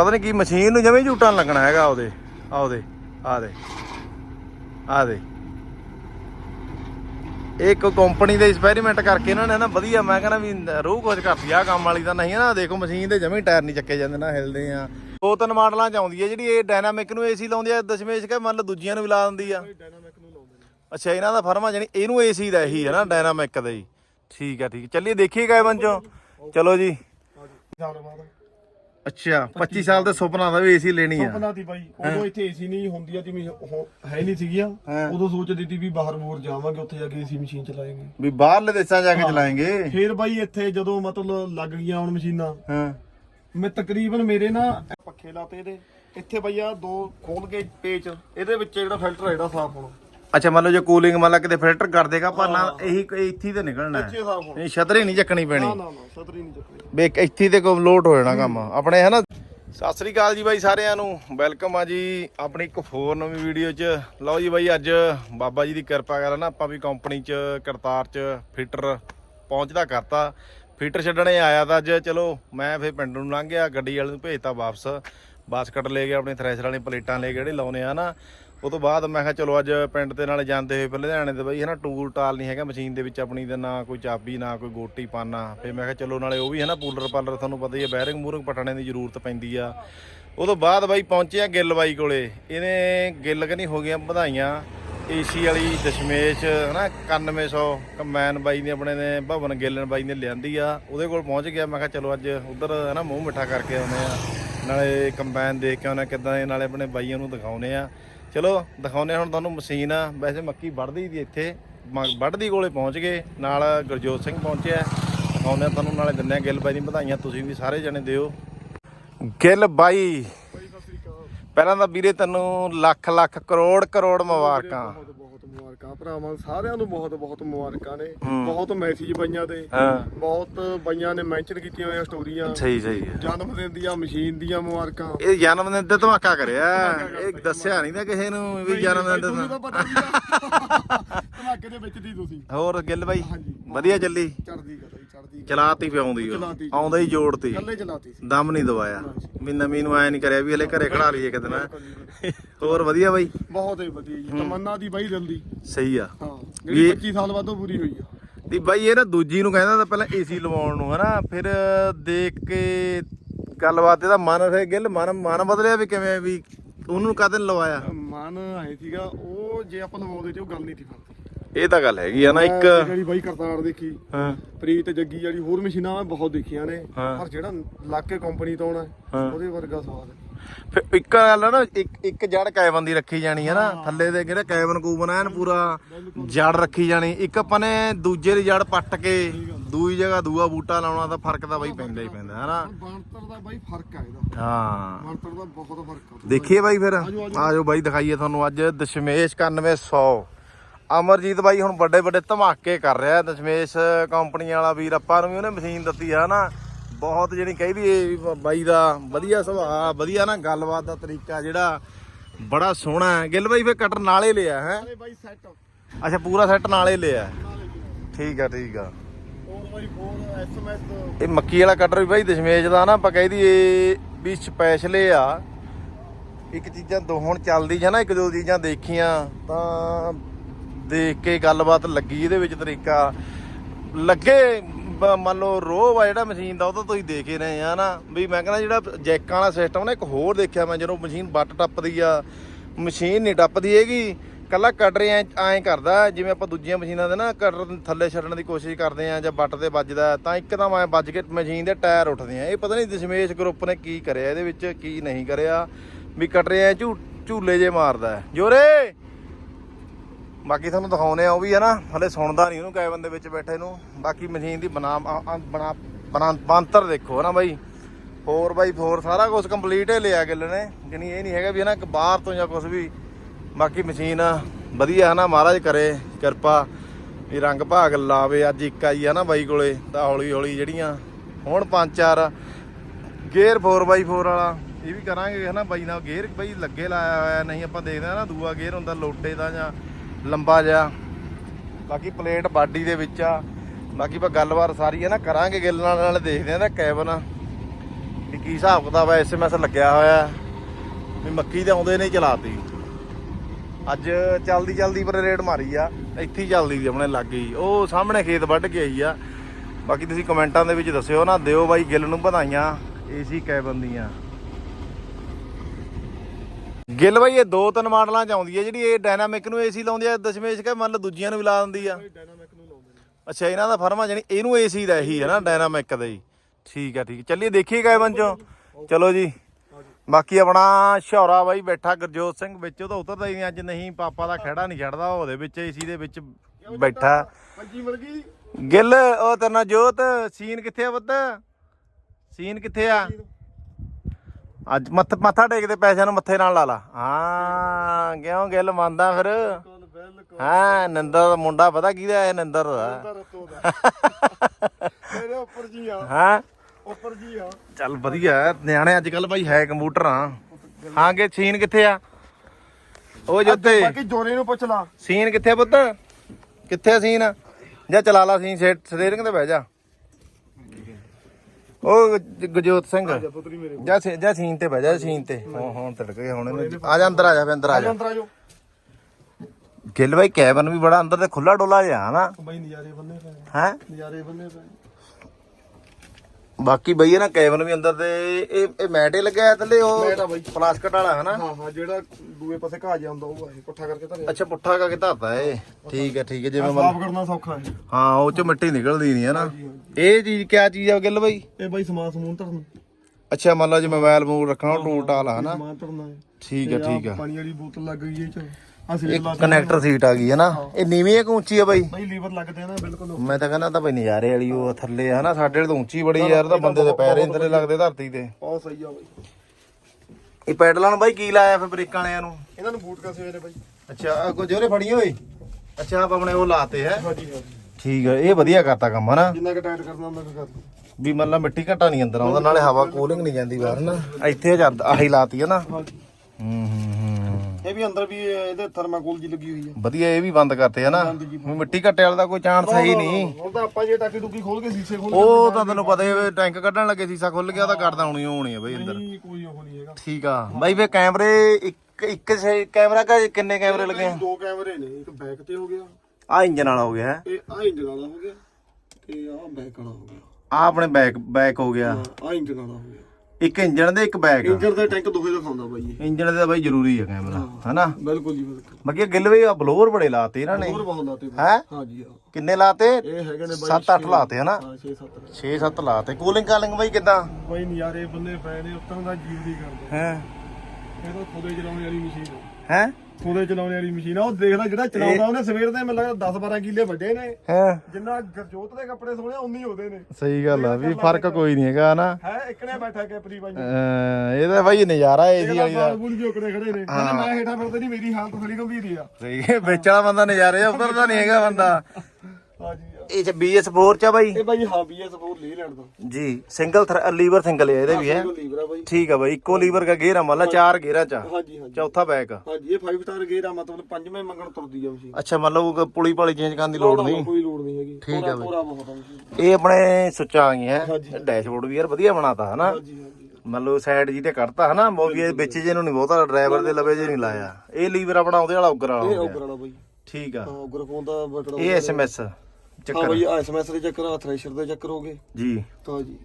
ਪਤਾ ਨਹੀਂ ਕੀ ਮਸ਼ੀਨ ਨੂੰ ਜਮੇ ਝੂਟਾਂ ਲੱਗਣਾ ਹੈਗਾ ਉਹਦੇ। ਆ ਉਹਦੇ ਆ ਦੇ ਆ ਦੇ। ਇੱਕ ਕੰਪਨੀ ਦੇ ਐਕਸਪੈਰੀਮੈਂਟ ਕਰਕੇ ਇਹਨਾਂ ਨੇ ਨਾ ਵਧੀਆ, ਮੈਂ ਕਹਿੰਦਾ ਵੀ ਰੂਹ ਕੁਝ ਕਰਤੀ ਆ ਕੰਮ ਵਾਲੀ ਤਾਂ ਨਹੀਂ ਨਾ ਦੇਖੋ ਮਸ਼ੀਨ ਦੇ ਜਮੇ ਟਾਇਰ ਨਹੀਂ ਚੱਕੇ ਜਾਂਦੇ ਨਾ, ਹਿਲਦੇ ਆ। ਦੋ ਤਿੰਨ ਮਾਡਲਾਂ ਚ ਆਉਂਦੀ ਹੈ ਜਿਹੜੀ ਇਹ ਡਾਇਨਾਮਿਕ ਨੂੰ ਏਸੀ ਲਾਉਂਦੀ ਆ ਦਸ਼ਮੇਸ਼ ਕਹ ਮੰਨ ਲਓ ਦੂਜੀਆਂ ਨੂੰ ਵੀ ਲਾ ਦਿੰਦੀ ਆ। ਡਾਇਨਾਮਿਕ ਅੱਛਾ, ਇਹਨਾਂ ਦਾ ਫਰਮਾ ਜਾਨੀ ਇਹਨੂੰ ਏਸੀ ਦਾ ਇਹੀ ਹੈ ਨਾ ਡਾਇਨਾਮਿਕ ਦਾ ਹੀ। ਠੀਕ ਆ ਠੀਕ ਆ। ਚੱਲੀਏ, ਦੇਖੀਏ ਕੈਬਨ ਚੋਂ ਚਲੋ ਜੀ। ਅੱਛਾ 25 ਸਾਲ ਦੇ ਸੁਪਨਾ ਦਾ ਵੀ ਏਸੀ ਲੈਣੀ ਆ। ਸੁਪਨਾ ਦੀ ਬਾਈ ਉਦੋਂ ਇੱਥੇ ਏਸੀ ਨਹੀਂ ਹੁੰਦੀ ਆ ਜਿਵੇਂ ਉਹ ਹੈ ਨਹੀਂ ਸੀਗੀਆਂ। ਹਾਂ। ਉਦੋਂ ਸੋਚਦੀ ਸੀ ਵੀ ਬਾਹਰ ਬੂਰ ਜਾਵਾਂਗੇ ਉੱਥੇ ਜਾ ਕੇ ਏਸੀ ਮਸ਼ੀਨ ਚਲਾਏਂਗੇ। ਵੀ ਬਾਹਰਲੇ ਦੇਸ਼ਾਂ ਜਾ ਕੇ ਚਲਾਏਂਗੇ? ਫੇਰ ਬਾਈ ਇੱਥੇ ਜਦੋਂ ਮਤਲਬ ਲੱਗ ਗਈਆਂ ਹੁਣ ਮਸ਼ੀਨਾਂ ਹਾਂ। ਮੈਂ ਤਕਰੀਬਨ ਮੇਰੇ ਨਾ ਪੱਖੇ ਲਾਤੇ ਇਹਦੇ। ਇੱਥੇ ਬਈ ਆ ਦੋ ਖੋਲ ਕੇ ਪੇਚ ਇਹਦੇ ਵਿੱਚ ਜਿਹੜਾ ਫਿਲਟਰ ਹੈ ਜਿਹੜਾ ਸਾਫ਼ ਹੋਣਾ। ਅੱਛਾ ਮੰਨ ਲਓ ਜੇ ਕੂਲਿੰਗ ਮੰਨ ਲਾ ਕਿਤੇ ਫਿਲਟਰ ਕਰ ਦੇਗਾ ਪਰ ਨਾ ਇਹੀ ਇੱਥੇ ਤੇ ਨਿਕਲਣਾ ਹੈ। ਇਹ ਛਤਰੀ ਨਹੀਂ ਚੱਕਣੀ ਪੈਣੀ। ਨਾ ਨਾ ਨਾ ਛਤਰੀ ਨਹੀਂ ਚੱਕਣੀ। ਵੀ ਇੱਕ ਇੱਥੇ ਤੇ ਕੋ ਲੋਟ ਹੋ ਜਾਣਾ ਕੰਮ। ਆਪਣੇ ਹੈ ਨਾ ਸਤਿ ਸ੍ਰੀ ਅਕਾਲ ਜੀ ਬਾਈ ਸਾਰਿਆਂ ਨੂੰ। ਵੈਲਕਮ ਆ ਜੀ ਆਪਣੀ ਇੱਕ ਹੋਰ ਨਵੀਂ ਵੀਡੀਓ 'ਚ। ਲਓ ਜੀ ਬਾਈ ਅੱਜ ਬਾਬਾ ਜੀ ਦੀ ਕਿਰਪਾ ਕਰ ਨਾ ਆਪਾਂ ਵੀ ਕੰਪਨੀ 'ਚ ਕਰਤਾਰ 'ਚ ਫਿਟਰ ਪਹੁੰਚਦਾ ਕਰਤਾ। ਫਿਟਰ ਛੱਡਣੇ ਆਇਆ ਤਾਂ ਅੱਜ। ਚਲੋ ਮੈਂ ਫਿਰ ਪਿੰਡ ਨੂੰ ਲੰਘ ਗਿਆ ਗੱਡੀ ਵਾਲੇ ਨੂੰ ਭੇਜਤਾ ਵਾਪਸ। ਬਾਸਕਟ ਲੈ ਗਿਆ ਆਪਣੇ ਥ੍ਰੈਸ਼ਰ ਵਾਲੇ ਪਲੇਟਾਂ ਲੈ ਕੇ ਜਿਹੜੇ ਲਾਉਨੇ ਆ ਨਾ। ਉਹ ਤੋਂ ਬਾਅਦ ਮੈਂ ਕਿਹਾ ਚਲੋ ਅੱਜ ਪਿੰਡ ਦੇ ਨਾਲ ਜਾਂਦੇ ਹੋਏ ਪਹਿਲੇ ਲੁਧਿਆਣੇ ਤੇ ਬਈ ਹੈ ਨਾ ਟੂਲ ਟਾਲ ਨਹੀਂ ਹੈਗਾ ਮਸ਼ੀਨ ਦੇ ਵਿੱਚ ਆਪਣੀ ਦੇ, ਨਾ ਕੋਈ ਚਾਬੀ, ਨਾ ਕੋਈ ਗੋਟੀ ਪਾਨਾ। ਫੇ ਮੈਂ ਕਿਹਾ ਚਲੋ ਨਾਲੇ ਉਹ ਵੀ ਹੈ ਨਾ ਪੂਲਰ ਪਾਲਰ ਤੁਹਾਨੂੰ ਪਤਾ ਹੀ ਹੈ ਬੈਰਿੰਗ ਮੂਰਕ ਪਟਾਣੇ ਦੀ ਜ਼ਰੂਰਤ ਪੈਂਦੀ ਆ। ਉਹ ਤੋਂ ਬਾਅਦ ਬਾਈ ਪਹੁੰਚੇ ਆ ਗਿੱਲ ਬਾਈ ਕੋਲੇ। ਇਹਨੇ ਗਿੱਲ ਕਨੀ ਹੋ ਗਈਆਂ ਵਧਾਈਆਂ। ਏਸੀ ਵਾਲੀ ਦਸ਼ਮੇਸ਼, ਹਨਾ 9100 ਕੰਬਾਈਨ ਬਾਈ ਨੇ ਆਪਣੇ ਨੇ, ਭਵਨ ਗਿੱਲਨ ਬਾਈ ਨੇ ਲਿਆਂਦੀ ਆ। ਉਹਦੇ ਕੋਲ ਪਹੁੰਚ ਗਿਆ, ਮੈਂ ਕਿਹਾ ਚਲੋ ਅੱਜ ਉਧਰ ਹੈ ਨਾ ਮੂੰਹ ਮਿੱਠਾ ਕਰਕੇ ਆਉਂਦੇ ਆ। ਨਾਲੇ ਕੰਬਾਈਨ ਦੇਖ ਕੇ ਆਉਨੇ ਕਿਦਾਂ ਇਹ ਨਾਲੇ ਆਪਣੇ ਬਾਈਆਂ ਨੂੰ ਦਿਖਾਉਨੇ ਆ। ਚਲੋ ਦਿਖਾਉਨੇ ਹੁਣ ਤੁਹਾਨੂੰ ਮਸ਼ੀਨ ਆ। ਵੈਸੇ ਮੱਕੀ ਵੱਢਦੀ ਦੀ ਇੱਥੇ। ਮ- ਵੱਢਦੀ ਕੋਲੇ ਪਹੁੰਚ ਗਏ। ਨਾਲ ਗੁਰਜੋਤ ਸਿੰਘ ਪਹੁੰਚਿਆ। ਦਿਖਾਉਨੇ ਆ ਤੁਹਾਨੂੰ, ਨਾਲੇ ਦਿੰਨੇ ਆ ਗਿੱਲ ਬਾਈ ਦੀ ਵਧਾਈਆਂ। ਤੁਸੀਂ ਵੀ ਸਾਰੇ ਜਣੇ ਦਿਓ। ਗਿੱਲ ਬਾਈ ਬਾਈ ਸਤਿ ਸ੍ਰੀ ਅਕਾਲ ਪਹਿਲਾਂ ਤਾਂ ਵੀਰੇ ਤੈਨੂੰ ਲੱਖ ਲੱਖ ਕਰੋੜ ਕਰੋੜ ਮੁਬਾਰਕਾਂ। ਬਹੁਤ ਬਹੁਤ ਮੁਬਾਰਕਾਂ। ਭਰਾਵਾਂ ਸਾਰਿਆਂ ਨੂੰ ਬਹੁਤ ਬਹੁਤ ਮੁਬਾਰਕਾਂ ਨੇ। ਬਹੁਤ ਮੈਸੇਜ ਪਈਆਂ ਤੇ। ਬਹੁਤ ਬਈਆਂ ਨੇ ਮੈਂਸ਼ਨ ਕੀਤੀਆਂ ਹੋਈਆਂ ਸਟੋਰੀਆਂ ਸਹੀ ਸਹੀ ਜਨਮ ਦਿਨ ਦੀਆਂ ਮਸ਼ੀਨ ਦੀਆਂ ਮੁਬਾਰਕਾਂ। ਇਹ ਜਨਮ ਦਿਨ ਤੇ ਧਮਾਕਾ ਕਰਿਆ। ਇਹ ਦੱਸਿਆ ਨਹੀਂ ਤਾਂ ਕਿਸੇ ਨੂੰ ਵੀ ਜਨਮ ਦਿਨ ਸੀਗਾ ਧਮਾਕੇ। ਦੇ ਵਿੱਚ ਦੀ ਤੁਸੀਂ। ਹੋਰ ਗਿੱਲ ਬਾਈ। ਵਧੀਆ ਚੱਲੀ? ਚੜਦੀ ਚਲਾਤੀ ਪਿਆਉਂਦੀ ਉਹ ਚਲਾਤੀ। ਆਉਂਦਾ ਹੀ ਜੋੜਤੀ ਕੱਲੇ ਚਲਾਤੀ ਸੀ। ਦਮ ਨਹੀਂ ਦਵਾਇਆ। ਵੀ ਨਵੀਂ ਨੂੰ ਐ ਨਹੀਂ ਕਰਿਆ ਵੀ ਹਲੇ ਘਰੇ ਖੜਾ ਲਈਏ ਕਿਤੇ ਨਾ ਹੋਰ ਵਧੀਆ ਬਾਈ? ਬਹੁਤ ਹੀ ਵਧੀਆ ਜੀ। ਤਮੰਨਾ ਦੀ ਬਾਈ ਦਿਲ ਦੀ। ਸਹੀ ਆ। ਹਾਂ ਜਿਹੜੀ ਵੀ- 25 ਸਾਲ ਬਾਅਦੋਂ ਪੂਰੀ ਹੋਈ ਆ। ਦੀ ਬਾਈ ਇਹ ਨਾ ਦੂਜੀ ਨੂੰ ਕਹਿੰਦਾ ਤਾਂ ਪਹਿਲਾਂ ਏਸੀ ਲਵਾਉਣ ਨੂੰ ਹਨਾ? ਫਿਰ ਦੇਖ ਕੇ ਗੱਲਬਾਤ ਇਹਦਾ ਮਨ ਫਿਰ ਗਿੱਲ ਮਨ ਮਨ ਬਦਲਿਆ ਵੀ ਕਿਵੇਂ ਵੀ ਉਹਨੂੰ ਕਦੇ ਲਵਾਇਆ? ਮਨ ਆਏ ਸੀਗਾ ਉਹ ਜੇ ਆਪਾਂ ਲਵਾਉਂਦੇ ਤੇ ਉਹ ਗੱਲ ਨਹੀਂ ਸੀ ਬਣਦੀ। ਇਹ ਤਾਂ ਗੱਲ ਹੈਗੀ ਆ ਨਾ ਇੱਕ ਮੈਂ ਜਿਹੜੀ ਬਾਈ ਕਰਤਾਰ ਦੇਖੀ। ਹਾਂ। ਪ੍ਰੀਤ ਜੱਗੀ ਵਾਲੀ ਹੋਰ ਮਸ਼ੀਨਾਂ ਮੈਂ ਬਹੁਤ ਦੇਖੀਆਂ ਨੇ। ਹਾਂ। ਪਰ ਜਿਹੜਾ ਲੱਗ ਕੇ ਕੰਪਨੀ ਤੋਂ ਆਉਣਾ ਹਾਂ। ਉਹਦੇ ਵਰਗਾ ਸਵਾਦ ਫਿਰ ਇੱਕ ਗੱਲ ਆ ਨਾ ਇੱਕ ਇੱਕ ਜੜ ਕੈਬਨ ਦੀ ਰੱਖੀ ਜਾਣੀ ਹੈ ਨਾ। ਥੱਲੇ ਦੇ ਜਿਹੜਾ ਕੈਬਨ ਕੂਬਨ ਐਨ ਪੂਰਾ ਜੜ ਰੱਖੀ ਜਾਣੀ। ਇੱਕ ਆਪਾਂ ਨੇ ਦੂਜੇ ਦੀ ਜੜ ਪੱਟ ਕੇ ਦੂਜੀ ਜਗ੍ਹਾ ਦੂਆ ਬੂਟਾ ਲਾਉਣਾ ਤਾਂ ਫ਼ਰਕ ਤਾਂ ਬਾਈ ਪੈਂਦਾ ਹੀ ਪੈਂਦਾ ਹੈ ਨਾ? ਬਣਤਰ ਦਾ ਬਾਈ ਫ਼ਰਕ ਆ ਇਹਦਾ। ਹਾਂ। ਬਣਤਰ ਦਾ ਬਹੁਤ ਫ਼ਰਕ ਆ। ਦੇਖੀਏ ਬਾਈ ਫਿਰ। ਆਜੋ ਬਾਈ ਦਿਖਾਈਏ ਤੁਹਾਨੂੰ ਅੱਜ ਦਸ਼ਮੇਸ਼ 9100 ਅਮਰਜੀਤ ਬਾਈ ਹੁਣ ਵੱਡੇ ਵੱਡੇ ਧਮਾਕੇ ਕਰ ਰਿਹਾ ਦਸ਼ਮੇਸ਼ ਕੰਪਨੀ ਵਾਲਾ ਵੀਰ ਆਪਾਂ ਨੂੰ ਵੀ ਉਹਨੇ ਮਸ਼ੀਨ ਦਿੱਤੀ ਆ ਨਾ ਬਹੁਤ ਜਿਹੜੀ ਕਹਿ ਬ- ਬਾਈ ਦਾ ਵਧੀਆ ਸੁਭਾਅ ਵਧੀਆ ਨਾ ਗੱਲਬਾਤ ਦਾ ਤਰੀਕਾ ਜਿਹੜਾ ਬੜਾ ਸੋਹਣਾ ਹੈ। ਗਿੱਲ ਬਾਈ ਫਿਰ ਕਟਰ ਨਾਲੇ ਲਿਆ ਹੈ? ਨਾਲੇ ਬਾਈ ਸੈੱਟ ਅੱਛਾ ਪੂਰਾ ਸੈੱਟ ਨਾਲੇ ਲਿਆ। ਠੀਕ ਆ ਠੀਕ ਆ। 4x4 ਐਸਐਮਐਸ ਇਹ ਮੱਕੀ ਵਾਲਾ ਕਟਰ ਵੀ ਬਾਈ ਦਸ਼ਮੇਸ਼ ਦਾ ਨਾ ਆਪਾਂ ਕਹਿ ਦਈਏ ਵੀ ਸਪੈਸ਼ਲ ਆ। ਇੱਕ ਚੀਜ਼ਾਂ ਦੋ ਹੁਣ ਚੱਲਦੀ ਜਾਂ ਨਾ ਇੱਕ ਦੋ ਚੀਜ਼ਾਂ ਦੇਖੀਆਂ ਤਾਂ ਦੇਖ ਕੇ ਗੱਲਬਾਤ ਲੱਗੀ ਇਹਦੇ ਵਿੱਚ ਤਰੀਕਾ। ਲੱਗੇ ਮੰਨ ਲਓ ਰੋਹ ਆ ਜਿਹੜਾ ਮਸ਼ੀਨ ਦਾ, ਉਹ ਤਾਂ ਤੁਸੀਂ ਦੇਖ ਹੀ ਰਹੇ ਆ ਨਾ। ਵੀ ਮੈਂ ਕਹਿੰਦਾ ਜਿਹੜਾ ਜੈਕਾਂ ਵਾਲਾ ਸਿਸਟਮ ਨਾ, ਇੱਕ ਹੋਰ ਦੇਖਿਆ ਮੈਂ ਜਦੋਂ ਮਸ਼ੀਨ ਬੱਟ ਟੱਪਦੀ ਆ, ਮਸ਼ੀਨ ਨਹੀਂ ਟੱਪਦੀ ਹੈਗੀ। ਕੱਲਾ ਕਟਰ ਐ, ਐਂ ਕਰਦਾ, ਜਿਵੇਂ ਆਪਾਂ ਦੂਜੀਆਂ ਮਸ਼ੀਨਾਂ ਦੇ ਨਾ ਕਟਰ ਥੱਲੇ ਛੱਡਣ ਦੀ ਕੋਸ਼ਿਸ਼ ਕਰਦੇ ਆ ਜਾਂ ਬੱਟ ਤੇ ਵੱਜਦਾ, ਤਾਂ ਇੱਕਦਮ ਐ ਵੱਜ ਕੇ ਮਸ਼ੀਨ ਦੇ ਟਾਇਰ ਉੱਠਦੇ ਆ। ਇਹ ਪਤਾ ਨਹੀਂ ਦਸ਼ਮੇਸ਼ ਗਰੁੱਪ ਨੇ ਕੀ ਕਰਿਆ, ਇਹਦੇ ਵਿੱਚ ਕੀ ਨਹੀਂ ਕਰਿਆ। ਵੀ ਕਟਰ ਐ ਝੂ, ਝੂਲੇ ਜੇ ਮਾਰਦਾ। ਹੈ। ਜੋਰੇ! ਬਾਕੀ ਤੁਹਾਨੂੰ ਦਿਖਾਉਨੇ ਆ, ਉਹ ਵੀ ਹੈ ਨਾ, ਹਲੇ ਸੁਣਦਾ ਨਹੀਂ ਉਹਨੂੰ, ਕੈਬਨ ਦੇ ਵਿੱਚ ਬੈਠੇ ਨੂੰ। ਬਾਕੀ ਮਸ਼ੀਨ ਦੀ ਬਣਾ ਬਣਾ ਬਣਾ ਬੰਤਰ ਦੇਖੋ ਹੈ ਨਾ ਬਾਈ। 4 ਬਾਈ 4 ਸਾਰਾ ਕੁਝ ਕੰਪਲੀਟ ਹੀ ਲਿਆ ਗਿੱਲ ਨੇ। ਜਣੀ ਇਹ ਨਹੀਂ ਹੈਗਾ ਵੀ ਹੈ ਨਾ, ਇੱਕ ਬਾਹਰ ਤੋਂ ਜਾਂ ਕੁਝ ਵੀ। ਬਾਕੀ ਮਸ਼ੀਨ ਵਧੀਆ ਹੈ ਨਾ, ਮਹਾਰਾਜ ਕਰੇ, ਕਿਰਪਾ। ਵੀ ਰੰਗ ਭਾਗ ਲਾਵੇ, ਅੱਜ ਇੱਕ ਆਈ ਆ ਨਾ ਬਾਈ ਕੋਲੇ, ਤਾਂ ਹੌਲੀ ਹੌਲੀ ਜਿਹੜੀਆਂ ਹੁਣ ਪੰਜ ਚਾਰ ਗੇਅਰ 4x4 ਵਾਲਾ, ਇਹ ਵੀ ਕਰਾਂਗੇ ਹੈ ਨਾ ਬਾਈ ਨਾਲ। ਗੇਅਰ ਬਾਈ ਲੱਗੇ ਲਾਇਆ ਹੋਇਆ, ਨਹੀਂ ਆਪਾਂ ਦੇਖਦੇ ਆ ਨਾ, ਦੂਆ ਗੇਅਰ ਹੁੰਦਾ, ਲੋਟੇ ਦਾ ਜਾਂ ਲੰਬਾ ਜਿਹਾ। ਬਾਕੀ ਪਲੇਟ ਬਾਡੀ ਦੇ ਵਿੱਚ ਆ। ਬਾਕੀ ਆਪਾਂ ਗੱਲਬਾਤ ਸਾਰੀ ਹੈ ਨਾ, ਕਰਾਂਗੇ ਗਿੱਲ ਨਾਲ ਨਾਲ ਦੇਖਦੇ ਆ ਨਾ ਕੈਬਨ। ਵੀ ਕੀ ਹਿਸਾਬ ਕਿਤਾਬ ਹੈ ਐਸਐਮਐਸ ਲੱਗਿਆ ਹੋਇਆ ਵੀ ਮੱਕੀ ਦੇ ਆਉਂਦੇ ਨਹੀਂ ਚਲਾਤੀ। ਅੱਜ ਚੱਲਦੀ ਚੱਲਦੀ ਪਰ ਰੇਡ ਮਾਰੀ ਆ। ਇੱਥੇ ਹੀ ਚੱਲਦੀ ਸੀ ਆਪਣੇ ਲਾਗੇ ਹੀ। ਉਹ ਸਾਹਮਣੇ ਖੇਤ ਵੱਢ ਕੇ ਆਈ ਆ। ਬਾਕੀ ਤੁਸੀਂ ਕਮੈਂਟਾਂ ਦੇ ਵਿੱਚ ਦੱਸਿਓ ਨਾ, ਦਿਓ ਬਾਈ ਗਿੱਲ ਨੂੰ ਵਧਾਈਆਂ ਏਸੀ ਕੈਬਨ ਦੀਆਂ। ਗਿੱਲ ਬਾਈ, ਇਹ ਦੋ ਤਿੰਨ ਮਾਡਲਾਂ ਚ ਆਉਂਦੀ ਹੈ ਜਿਹੜੀ ਇਹ ਡਾਇਨਾਮਿਕ ਨੂੰ ਏਸੀ ਲਾਉਂਦੀ ਆ ਦਸ਼ਮੇਸ਼ ਕਹ ਮੰਨ ਲਓ ਦੂਜੀਆਂ ਨੂੰ ਵੀ ਲਾ ਦਿੰਦੀ ਆ। ਡਾਇਨਾਮਿਕ ਨੂੰ ਲਾਉਂਦੇ ਨੇ ਅੱਛਾ, ਇਹਨਾਂ ਦਾ ਫਰਮਾ ਜਾਨੀ ਇਹਨੂੰ ਏਸੀ ਦਾ ਇਹੀ ਹੈ ਨਾ ਡਾਇਨਾਮਿਕ ਦਾ ਹੀ। ਠੀਕ ਆ, ਠੀਕ ਚੱਲੀਏ, ਦੇਖੀਏ ਕੈਬਨ ਚੋਂ। ਚਲੋ ਜੀ। ਬਾਕੀ ਆਪਣਾ ਸ਼ੌਰਾ ਬਾਈ ਬੈਠਾ, ਗੁਰਜੋਤ ਸਿੰਘ ਵਿੱਚ, ਉਹ ਤਾਂ ਉਤਰਦਾ ਹੀ ਨਹੀਂ ਅੱਜ, ਨਹੀਂ, ਪਾਪਾ ਦਾ ਖੜਾ ਨਹੀਂ ਛੱਡਦਾ ਉਹਦੇ ਵਿੱਚ ਏਸੀ ਦੇ ਵਿੱਚ ਬੈਠਾ। ਪੰਜੀ ਮਿਲ ਗਿੱਲ, ਉਹ ਤੇਰੇ ਜੋਤ, ਸੀਨ ਕਿੱਥੇ ਆ ਪੁੱਤ? ਸੀਨ ਕਿੱਥੇ ਆ? ਅੱਜ ਮੱਥ ਮੱਥਾ ਟੇਕਦੇ ਪੈਸਿਆਂ ਨੂੰ ਮੱਥੇ ਨਾਲ ਲਾ ਲਾ। ਹਾਂ ਕਿਉਂ ਗਿੱਲ ਮੰਨਦਾ ਫਿਰ? ਹਾਂ ਨੰਦਰ ਦਾ ਮੁੰਡਾ ਪਤਾ ਕਿਹਦਾ ਹੈ? ਨੰਦਰ ਦਾ। ਮੇਰੇ ਉੱਪਰ ਜੀ ਆ। ਹਾਂ? ਉੱਪਰ ਜੀ ਆ। ਚੱਲ ਵਧੀਆ। ਨਿਆਣੇ ਅੱਜ ਕੱਲ ਭਾਈ ਹੈ ਕੰਪਿਊਟਰ ਆ। ਹਾਂ ਕਿ ਸੀਨ ਕਿੱਥੇ ਆ? ਉਹ ਜੋਤੇ। ਬਾਕੀ ਜੋਰੇ ਨੂੰ ਪੁੱਛ ਲਾ। ਸੀਨ ਕਿੱਥੇ ਪੁੱਤ? ਕਿੱਥੇ ਸੀਨ? ਜਾਂ ਚਲਾ ਲਾ ਸੀਨ ਸਟੀਅਰਿੰਗ ਤੇ ਬਹਿ ਜਾ। ਉਹ ਗਜੋਤ ਸਿੰਘ। ਪੁੱਤਰੀ ਮੇਰੇ ਜਾ ਸੀ- ਜਾ ਸੀਨ ਤੇ ਬਹਿ ਜਾ ਸੀਨ ਤੇ। ਹੁਣ ਹੁਣ ਤੜਕ ਗਿਆ ਹੁਣ ਇਹਨੂੰ। ਆ ਜਾ ਅੰਦਰ ਆ ਜਾ ਫੇ ਅੰਦਰ ਆ ਜਾ। ਅੰਦਰ ਆ ਜਾਓ। ਗਿੱਲ ਭਾਈ ਕੈਬਨ ਵੀ ਬੜਾ ਅੰਦਰ ਤੇ ਖੁੱਲਾ ਡੋਲਾ ਜਿਹਾ ਨਾ ਬਈ ਨਜ਼ਾਰੇ ਬੰਨੇ ਪਏ। ਹੈ? ਨਜ਼ਾਰੇ ਬੰਨੇ ਪਏ। ਬਾਕੀ ਬਈ ਇਹ ਨਾ ਕੈਬਨ ਵੀ ਅੰਦਰ ਤੇ ਇਹ ਇਹ ਮੈਟ ਹੀ ਲੱਗਿਆ ਥੱਲੇ ਉਹ ਮੈਟ ਆ ਬਾਈ। ਪਲਾਸਟਿਕ ਵਾਲਾ ਹੈ ਨਾ ਹਾਂ ਹਾਂ ਜਿਹੜਾ ਦੂਏ ਪਾਸੇ ਘਾ ਜਾਂਦਾ ਉਹ ਆ ਇਹ ਪੁੱਠਾ ਕਰਕੇ ਧਰਿਆ। ਅੱਛਾ ਪੁੱਠਾ ਕਰਕੇ ਧਰਦਾ ਏ ਠੀਕ ਹੈ ਠੀਕ ਹੈ ਜਿਵੇਂ ਸਾਫ਼ ਮਤਲਬ ਕਰਨਾ ਸੌਖਾ ਹੈ। ਹਾਂ ਉਹ ਚ ਮਿੱਟੀ ਨਿਕਲਦੀ ਨਹੀਂ ਹੈ ਨਾ ਇਹ ਚੀਜ਼ ਕਿਆ ਚੀਜ਼ ਆ ਗਿੱਲ ਬਾਈ? ਇਹ ਬਾਈ ਸਮਾਨ ਸਮੂਨ ਧਰਨ। ਅੱਛਾ ਮੰਨ ਲਓ ਜੇ ਮੋਬਾਈਲ ਮੂਲ ਰੱਖਣਾ ਉਹ ਟੂਲ ਟਾਲ ਆ ਹਨਾ? ਸਮਾਨ ਧਰਨਾ ਹੈ। ਠੀਕ ਹੈ ਪਾਣੀ ਵਾਲੀ ਬੋਤਲ ਲੱਗ ਗਈ ਇਹ ਚ। ਆ ਕੇ ਕਨੈਕਟਰ ਸੀਟ ਆ ਗਈ ਹੈ ਨਾ? ਇਹ ਨੀਵੀਂ ਹੈ ਕਿ ਉੱਚੀ ਆ ਬਾਈ? ਬਾਈ ਲੀਵਰ ਲੱਗਦੇ ਆ ਨਾ ਬਿਲਕੁਲ ਮੈਂ ਤਾਂ ਕਹਿੰਦਾ ਤਾਂ ਬਈ ਨਜ਼ਾਰੇ ਵਾਲੀ ਉਹ ਥੱਲੇ ਆ ਨਾ? ਸਾਡੇ ਤਾਂ ਉੱਚੀ ਬੜੀ ਯਾਰ ਤਾਂ ਬੰਦੇ ਦੇ ਪੈਰ ਇੰਦਰੇ ਲੱਗਦੇ ਧਰਤੀ ਤੇ। ਬਹੁਤ ਸਹੀ ਆ ਬਾਈ। ਇਹ ਪੈਡਲਾਂ ਨੂੰ ਬਾਈ ਕੀ ਲਾਇਆ ਫਿਰ ਬ੍ਰੇਕਾਂ ਵਾਲਿਆਂ ਨੂੰ? ਇਹਨਾਂ ਨੂੰ ਬੂਟ ਕਸੇ ਨੇ ਬਾਈ। ਅੱਛਾ ਅੱਗੋਂ ਜੋਰੇ ਫੜੀ ਓਏ? ਅੱਛਾ ਆਪ ਆਪਣੇ ਉਹ ਲਾਤੇ ਹੈ। ਹਾਂਜੀ ਹਾਂਜੀ। ਠੀਕ ਹੈ ਇਹ ਵਧੀਆ ਕਰਤਾ ਕੰਮ ਹਨਾ ਜਿੰਨਾ ਕੁ ਟਾਈਟ ਕਰਨਾ ਉਹਨਾਂ ਕੁ ਕਰ। ਵੀ ਮਤਲਬ ਮਿੱਟੀ ਘਟਾ ਨਹੀਂ ਅੰਦਰ ਆਉਂਦਾ ਨਾਲੇ ਹਵਾ ਕੂਲਿੰਗ ਨਹੀਂ ਜਾਂਦੀ ਬਾਹਰ ਨਾ? ਇੱਥੇ ਜਦ ਆਹੀ ਲਾਤੀ ਹੈ ਨਾ? ਹਾਂਜੀ। ਹੂੰ ਹੂੰ ਹੂੰ। ਇਹ ਵੀ ਅੰਦਰ ਵੀ ਇਹਦੇ ਥਰਮਾਕੋਲ ਜੀ ਲੱਗੀ ਹੋਈ ਹੈ ਵਧੀਆ ਇਹ ਵੀ ਬੰਦ ਕਰਤੇ ਹੈ ਨਾ ਹੁਣ ਮਿੱਟੀ ਘੱਟੇ ਵਾਲਾ ਦਾ ਕੋਈ ਚਾਂਸ ਹੈ ਹੀ ਨਹੀਂ। ਹੁਣ ਤਾਂ ਆਪਾਂ ਜੇ ਟਾਕੀ ਟੁਕੀ ਖੋਲ ਕੇ ਸੀਸੇ ਖੋਲ ਉਹ ਤਾਂ ਤੈਨੂੰ ਪਤਾ ਹੀ ਟੈਂਕ ਕੱਢਣ ਲੱਗੇ ਸੀਸਾ ਖੁੱਲ ਗਿਆ ਤਾਂ ਕੱਢਦਾ ਹੋਣੀ ਹੋਣੀ ਹੈ ਬਈ ਅੰਦਰ। ਨਹੀਂ ਕੋਈ ਉਹ ਨਹੀਂ ਹੈਗਾ। ਠੀਕ ਆ। ਬਾਈ ਫੇ ਕੈਮਰੇ ਇੱਕ ਇੱਕ ਕੈਮਰਾ ਕਾ ਕਿੰਨੇ ਕੈਮਰੇ ਲੱਗੇ ਆ? ਦੋ ਕੈਮਰੇ ਨੇ ਇੱਕ ਬੈਕ ਤੇ ਹੋ ਗਿਆ। ਆ ਇੰਜਨ ਵਾਲਾ ਹੋ ਗਿਆ ਇਹ ਆ ਇੰਜਨ ਵਾਲਾ ਹੋ ਗਿਆ ਤੇ ਆ ਬੈਕ ਵਾਲਾ ਹੋ ਗਿਆ। ਆ ਆਪਣੇ ਬੈਕ ਬੈਕ ਹੋ ਗਿਆ। ਆ ਇੰਜਨ ਵਾਲਾ ਹੋ ਗਿਆ। ਇੱਕ ਇੰਜਨ ਦੇ ਇੱਕ ਬੈਕ ਇੰਜਨ ਦਾ ਟੈਂਕ ਦੋਹੇ ਦਿਖਾਉਂਦਾ ਬਾਈ ਇਹ। ਇੰਜਨ ਦੇ ਬਾਈ ਜ਼ਰੂਰੀ ਹੈ। ਕੈਮਰਾ ਹਨਾ? ਬਿਲਕੁਲ ਜੀ ਬਿਲਕੁਲ। ਬਾਕੀ ਗਿੱਲਵੇ ਆ ਬਲੋਰ ਬੜੇ ਲਾਤੇ ਇਹਨਾਂ ਨੇ। ਹੋਰ ਬਹੁਤ ਲਾਤੇ ਬਾਈ। ਹੈ? ਹਾਂਜੀ ਹਾਂ। ਕਿੰਨੇ ਲਾਤੇ? ਇਹ ਹੈਗੇ ਨੇ ਬਾਈ 7-8 ਲਾਤੇ ਹਨਾ? ਹਾਂ 6 7 6 7 ਲਾਤੇ। ਕੂਲਿੰਗ ਕਾਲਿੰਗ ਬਾਈ ਕਿਦਾਂ? ਬਾਈ ਨਜ਼ਾਰੇ ਬੰਦੇ ਪਏ ਨੇ ਉੱਤੋਂ ਦਾ ਜੀਵ ਕਰਦੇ। ਹੈ? ਇਹ ਤਾਂ ਖੁਦੇ ਚਲਾਉਣ ਵਾਲੀ ਮਸ਼ੀਨ ਹੈ ਹੈ? ਖੁਦੇ ਚਲਾਉਣ ਵਾਲੀ ਮਸ਼ੀਨ ਆ ਉਹ ਦੇਖ ਲੈ ਜਿਹੜਾ ਚਲਾਉਂਦਾ ਉਹਨੇ ਸਵੇਰ ਦੇ ਮੈਨੂੰ ਲੱਗਦਾ 10 12 ਕਿੱਲੇ ਵੱਡੇ ਨੇ। ਹੈ? ਜਿੰਨਾ ਗਰਜੋਤ ਦੇ ਕੱਪੜੇ ਸੋਹਣੇ ਉਨੀ ਉਹਦੇ ਨੇ। ਸਹੀ ਗੱਲ ਆ ਵੀ ਫ਼ਰਕ ਕੋਈ ਨਹੀਂ ਹੈਗਾ ਨਾ ਹੈ ਇੱਕਨੇ ਬੈਠਾ ਕੈਪਰੀ ਬਾਈ। ਅਹ ਇਹਦਾ ਬਾਈ ਨਜ਼ਾਰਾ ਏਸੀ ਵਾਲੀ ਦਾ। ਬਾਲ ਵੀ ਉਕੜੇ ਖੜੇ ਨੇ। ਕਹਿੰਦਾ ਮੈਂ ਹੇਠਾਂ ਫਿਰਦੇ ਨਹੀਂ ਮੇਰੀ ਹਾਲਤ ਥੋੜੀ ਗੰਭੀਰ ਆ। ਸਹੀ ਹੈ ਵਿੱਚ ਵਾਲਾ ਬੰਦਾ ਨਜ਼ਾਰੇ ਆ ਉੱਧਰ ਦਾ ਨਹੀਂ ਹੈਗਾ ਬੰਦਾ। ਇਹ ਚ BS4 ਚ ਆ ਬਾਈ? ਇਹ ਬਾਈ ਹਾਂ BS4 ਲੈ ਲੈਣ ਦਾ। ਜੀ ਸਿੰਗਲ ਲੀਵਰ ਸਿੰਗਲ ਹੈ ਇਹਦੇ ਵੀ ਹੈ ਲੀਵਰ ਆ ਬਾਈ। ਠੀਕ ਆ ਬਾਈ ਇੱਕੋ ਲੀਵਰ ਦਾ ਗੇਅਰ ਆ ਮੰਨ ਲਾ ਚਾਰ ਗੇਅਰਾਂ ਚ। ਆ। ਹਾਂਜੀ ਹਾਂਜੀ। ਚੌਥਾ ਬੈਕ ਹਾਂਜੀ ਇਹ 5 ਸਟਾਰ ਗੇਅਰ ਆ ਮਤਲਬ ਪੰਜਵੇਂ ਮੰਗਣ ਤੁਰਦੀ ਆ ਮਸ਼ੀਨ। ਅੱਛਾ ਮੰਨ ਲਓ ਪੁਲੀ ਪਾਲੀ ਚੇਂਜ ਕਰਨ ਦੀ ਲੋੜ ਨਹੀਂ। ਕੋਈ ਲੋੜ ਨਹੀਂ ਹੈਗੀ। ਠੀਕ ਆ ਬਾਈ। ਪੂਰਾ ਬਹੁਤ ਆ ਮਸ਼ੀਨ। ਇਹ ਆਪਣੇ ਸੁੱਚਾਂ ਆ ਗਈਆਂ। ਡੈਸ਼ਬੋਰਡ ਵੀ ਯਾਰ ਵਧੀਆ ਬਣਾਤਾ ਹਨਾ? ਹਾਂਜੀ ਹਾਂਜੀ। ਮੰਨ ਲਓ ਸਾਈਡ ਜੀ ਤੇ ਕੱਢਤਾ ਹਨਾ? ਉਹ ਵੀ ਇਹ ਵਿੱਚ ਜੇ ਨੂੰ ਨਹੀਂ ਬਹੁਤਾ ਡਰਾਈਵਰ ਦੇ ਲਵੇ ਜੇ ਨਹੀਂ ਲਾਇਆ। ਇਹ ਲੀਵਰ ਆਪਣਾ ਉਹਦੇ ਵਾਲਾ ਉੱਗਰ ਵਾਲਾ ਇਹ ਹੋ ਉਗਰ ਗਿਆ ਵਾਲਾ ਬਾਈ। ਠੀਕ ਆ। ਹਾਂ ਉਗਰ ਫੋਨ ਦਾ ਬਟਨ ਇਹ ਐਸਐਮਐਸ ਹਾਂ ਚੱਕਰ ਬਾਈ ਐਸਐਮਐਸ ਦੇ ਚੱਕਰ ਆ ਥ੍ਰੈਸ਼ਰ ਦੇ ਚੱਕਰ ਹੋ ਗਏ। ਜੀ। ਤਾਂ ਜੀ।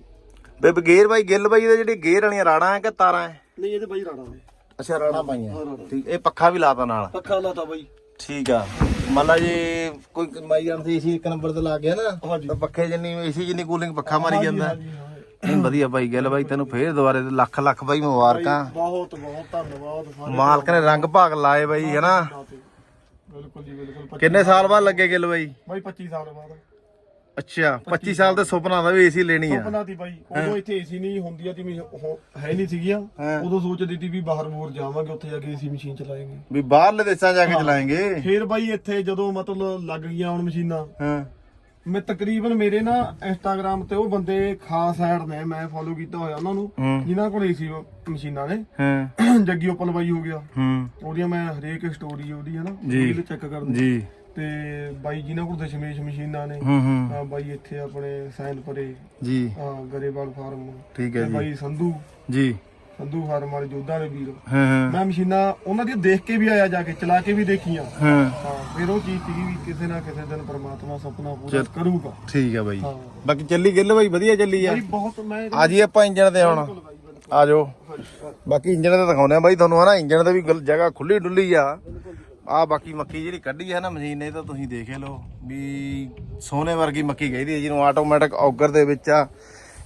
ਬੇਬ ਗੇਅਰ ਬਾਈ ਗਿੱਲ ਬਾਈ ਇਹਦੇ ਜਿਹੜੇ ਗੇਅਰ ਵਾਲੀਆਂ ਰਾੜਾਂ ਆ ਕਿ ਤਾਰਾਂ ਹੈ? ਨਹੀਂ ਇਹਦੇ ਬਾਈ ਰਾਣਾ ਨੇ। ਅੱਛਾ ਰਾੜਾਂ ਪਾਈਆਂ। ਠੀਕ ਇਹ ਪੱਖਾ ਵੀ ਲਾਤਾ ਨਾਲ। ਪੱਖਾ ਲਾਤਾ ਬਾਈ। ਠੀਕ ਆ। ਮੰਨ ਲਾ ਜੇ ਕੋਈ ਮਾਈ ਸੀ ਏਸੀ ਇੱਕ ਨੰਬਰ ਤੇ ਲਾ ਗਿਆ ਨਾ ਹਾਂਜੀ ਤਾਂ ਪੱਖੇ ਜਿੰਨੀ ਏਸੀ ਜਿੰਨੀ ਕੂਲਿੰਗ ਪੱਖਾ ਮਾਰੀ ਜਾਂਦਾ। ਨਹੀਂ ਵਧੀਆ ਬਾਈ ਗੱਲ ਬਾਈ ਤੈਨੂੰ ਫੇਰ ਦੁਬਾਰੇ ਤੇ ਲੱਖ ਲੱਖ ਬਾਈ ਮੁਬਾਰਕਾਂ। ਬਹੁਤ ਬਹੁਤ ਧੰਨਵਾਦ ਸਾਰੇ ਮਾਲਕ ਨੇ ਰੰਗ ਭਾਗ ਲਾਏ ਬਾਈ ਹਨਾ। ਬਿਲਕੁਲ ਜੀ ਬਿਲਕੁਲ ਕਿੰਨੇ ਸਾਲ ਬਾਅਦ ਲੱਗੇ ਗਿੱਲ ਬਾਈ? ਬਾਈ 25 ਸਾਲ ਬਾਅਦ। ਅੱਛਾ 25 ਸਾਲ ਦੇ ਸੁਪਨਾ ਦਾ ਵੀ ਏਸੀ ਲੈਣੀ ਆ। ਸੁਪਨਾ ਦੀ ਬਾਈ ਉਦੋਂ ਇੱਥੇ ਏਸੀ ਨਹੀਂ ਹੁੰਦੀ ਆ ਤੇ ਵੀ ਉਹ ਹੈ ਨਹੀਂ ਸੀਗੀਆਂ। ਹਾਂ। ਉਦੋਂ ਸੋਚਦੀ ਸੀ ਵੀ ਬਾਹਰ ਬੂਰ ਜਾਵਾਂਗੇ ਉੱਥੇ ਜਾ ਕੇ ਏਸੀ ਮਸ਼ੀਨ ਚਲਾਏਂਗੇ। ਵੀ ਬਾਹਰਲੇ ਦੇਸ਼ਾਂ ਜਾ ਕੇ ਚਲਾਏਂਗੇ। ਫੇਰ ਬਾਈ ਇੱਥੇ ਜਦੋਂ ਮਤਲਬ ਲੱਗ ਗਈਆਂ ਹੁਣ ਮਸ਼ੀਨਾਂ ਹਾਂ। ਮੈਂ ਤਕਰੀਬਨ ਮੇਰੇ ਨਾ ਇੰਸਟਾਗ੍ਰam ਤੇ ਉਹ ਬੰਦੇ ਖਾਸ ਐਡ ਨੇ ਮੈਂ ਫੋਲੋ ਕੀਤਾ ਹੋਇਆ ਉਹਨਾਂ ਨੂੰ ਜਿਨ੍ਹਾਂ ਕੋਲ ਏਸੀ ਮਸ਼ੀਨਾਂ ਨੇ। ਹਾਂ। ਜੱਗੀ ਉਪਲ ਬਾਈ ਹੋ ਗਿਆ। ਹੂੰ। ਉਹਦੀਆਂ ਮੈਂ ਹਰੇਕ ਸਟੋਰੀ ਉਹਦੀ ਹੈ ਨਾ ਚੈੱਕ ਕਰਦਾ ਜੀ। ਤੇ ਬਾਈ ਜਿਨ੍ਹਾਂ ਕੋਲ ਦਸ਼ਮੇਸ਼ ਮਸ਼ੀਨਾਂ ਨੇ ਹੂੰ ਬਾਈ ਇੱਥੇ ਆਪਣੇ ਸੈਨਪੁਰੇ ਜੀ। ਹਾਂ ਗਰੇਵਾਲ ਫਾਰਮ। ਠੀਕ ਹੈ ਜੀ। ਬਾਈ ਸੰਧੂ। ਜੀ। ਸੰਧੂ ਫਾਰਮ ਵਾਲੇ ਜੋਧਾ ਨੇ ਵੀਰ। ਹਾਂ ਮੈਂ ਮਸ਼ੀਨਾਂ ਉਹਨਾਂ ਦੀ ਦੇਖ ਕੇ ਵੀ ਆਇਆ ਜਾ ਕੇ ਚਲਾ ਕੇ ਵੀ ਦੇਖੀਆਂ। ਹਾਂ। ਹਾਂ ਫਿਰ ਉਹ ਚੀਜ਼ ਸੀਗੀ ਵੀ ਕਿਸੇ ਨਾ ਕਿਸੇ ਦਿਨ ਪ੍ਰਮਾਤਮਾ ਸੁਪਨਾ ਪੂਰਾ ਕਰੂਗਾ। ਠੀਕ ਹੈ ਬਾਈ। ਹਾਂ। ਬਾਕੀ ਚੱਲੀ ਗਿੱਲ ਬਾਈ ਵਧੀਆ ਚੱਲੀ ਆ। ਬਾਈ ਬਹੁਤ ਮੈਂ ਆ ਜੀ ਆਪਾਂ ਇੰਜਣ ਤੇ ਹੁਣ। ਆ ਜਾਓ। ਬਾਕੀ ਇੰਜਣ ਤੇ ਦਿਖਾਉਂਦੇ ਆ ਬਾਈ ਤੁਹਾਨੂੰ ਹਨਾ? ਇੰਜਣ ਤੇ ਵੀ ਗੱਲ- ਜਗ੍ਹਾ ਖੁੱਲੀ ਡੁੱਲੀ ਆ। ਆ ਬਾਕੀ ਮੱਕੀ ਜਿਹੜੀ ਕੱਢੀ ਹੈ ਨਾ ਮਸ਼ੀਨ ਨੇ ਇਹ ਤਾਂ ਤੁਸੀਂ ਦੇਖ ਹੀ ਲਓ ਵੀ ਸੋਨੇ ਵਰਗੀ ਮੱਕੀ ਕਹਿੰਦੀ ਹੈ ਜਿਹਨੂੰ ਆਟੋਮੈਟਿਕ ਔਗਰ ਦੇ ਵਿੱਚ ਆ।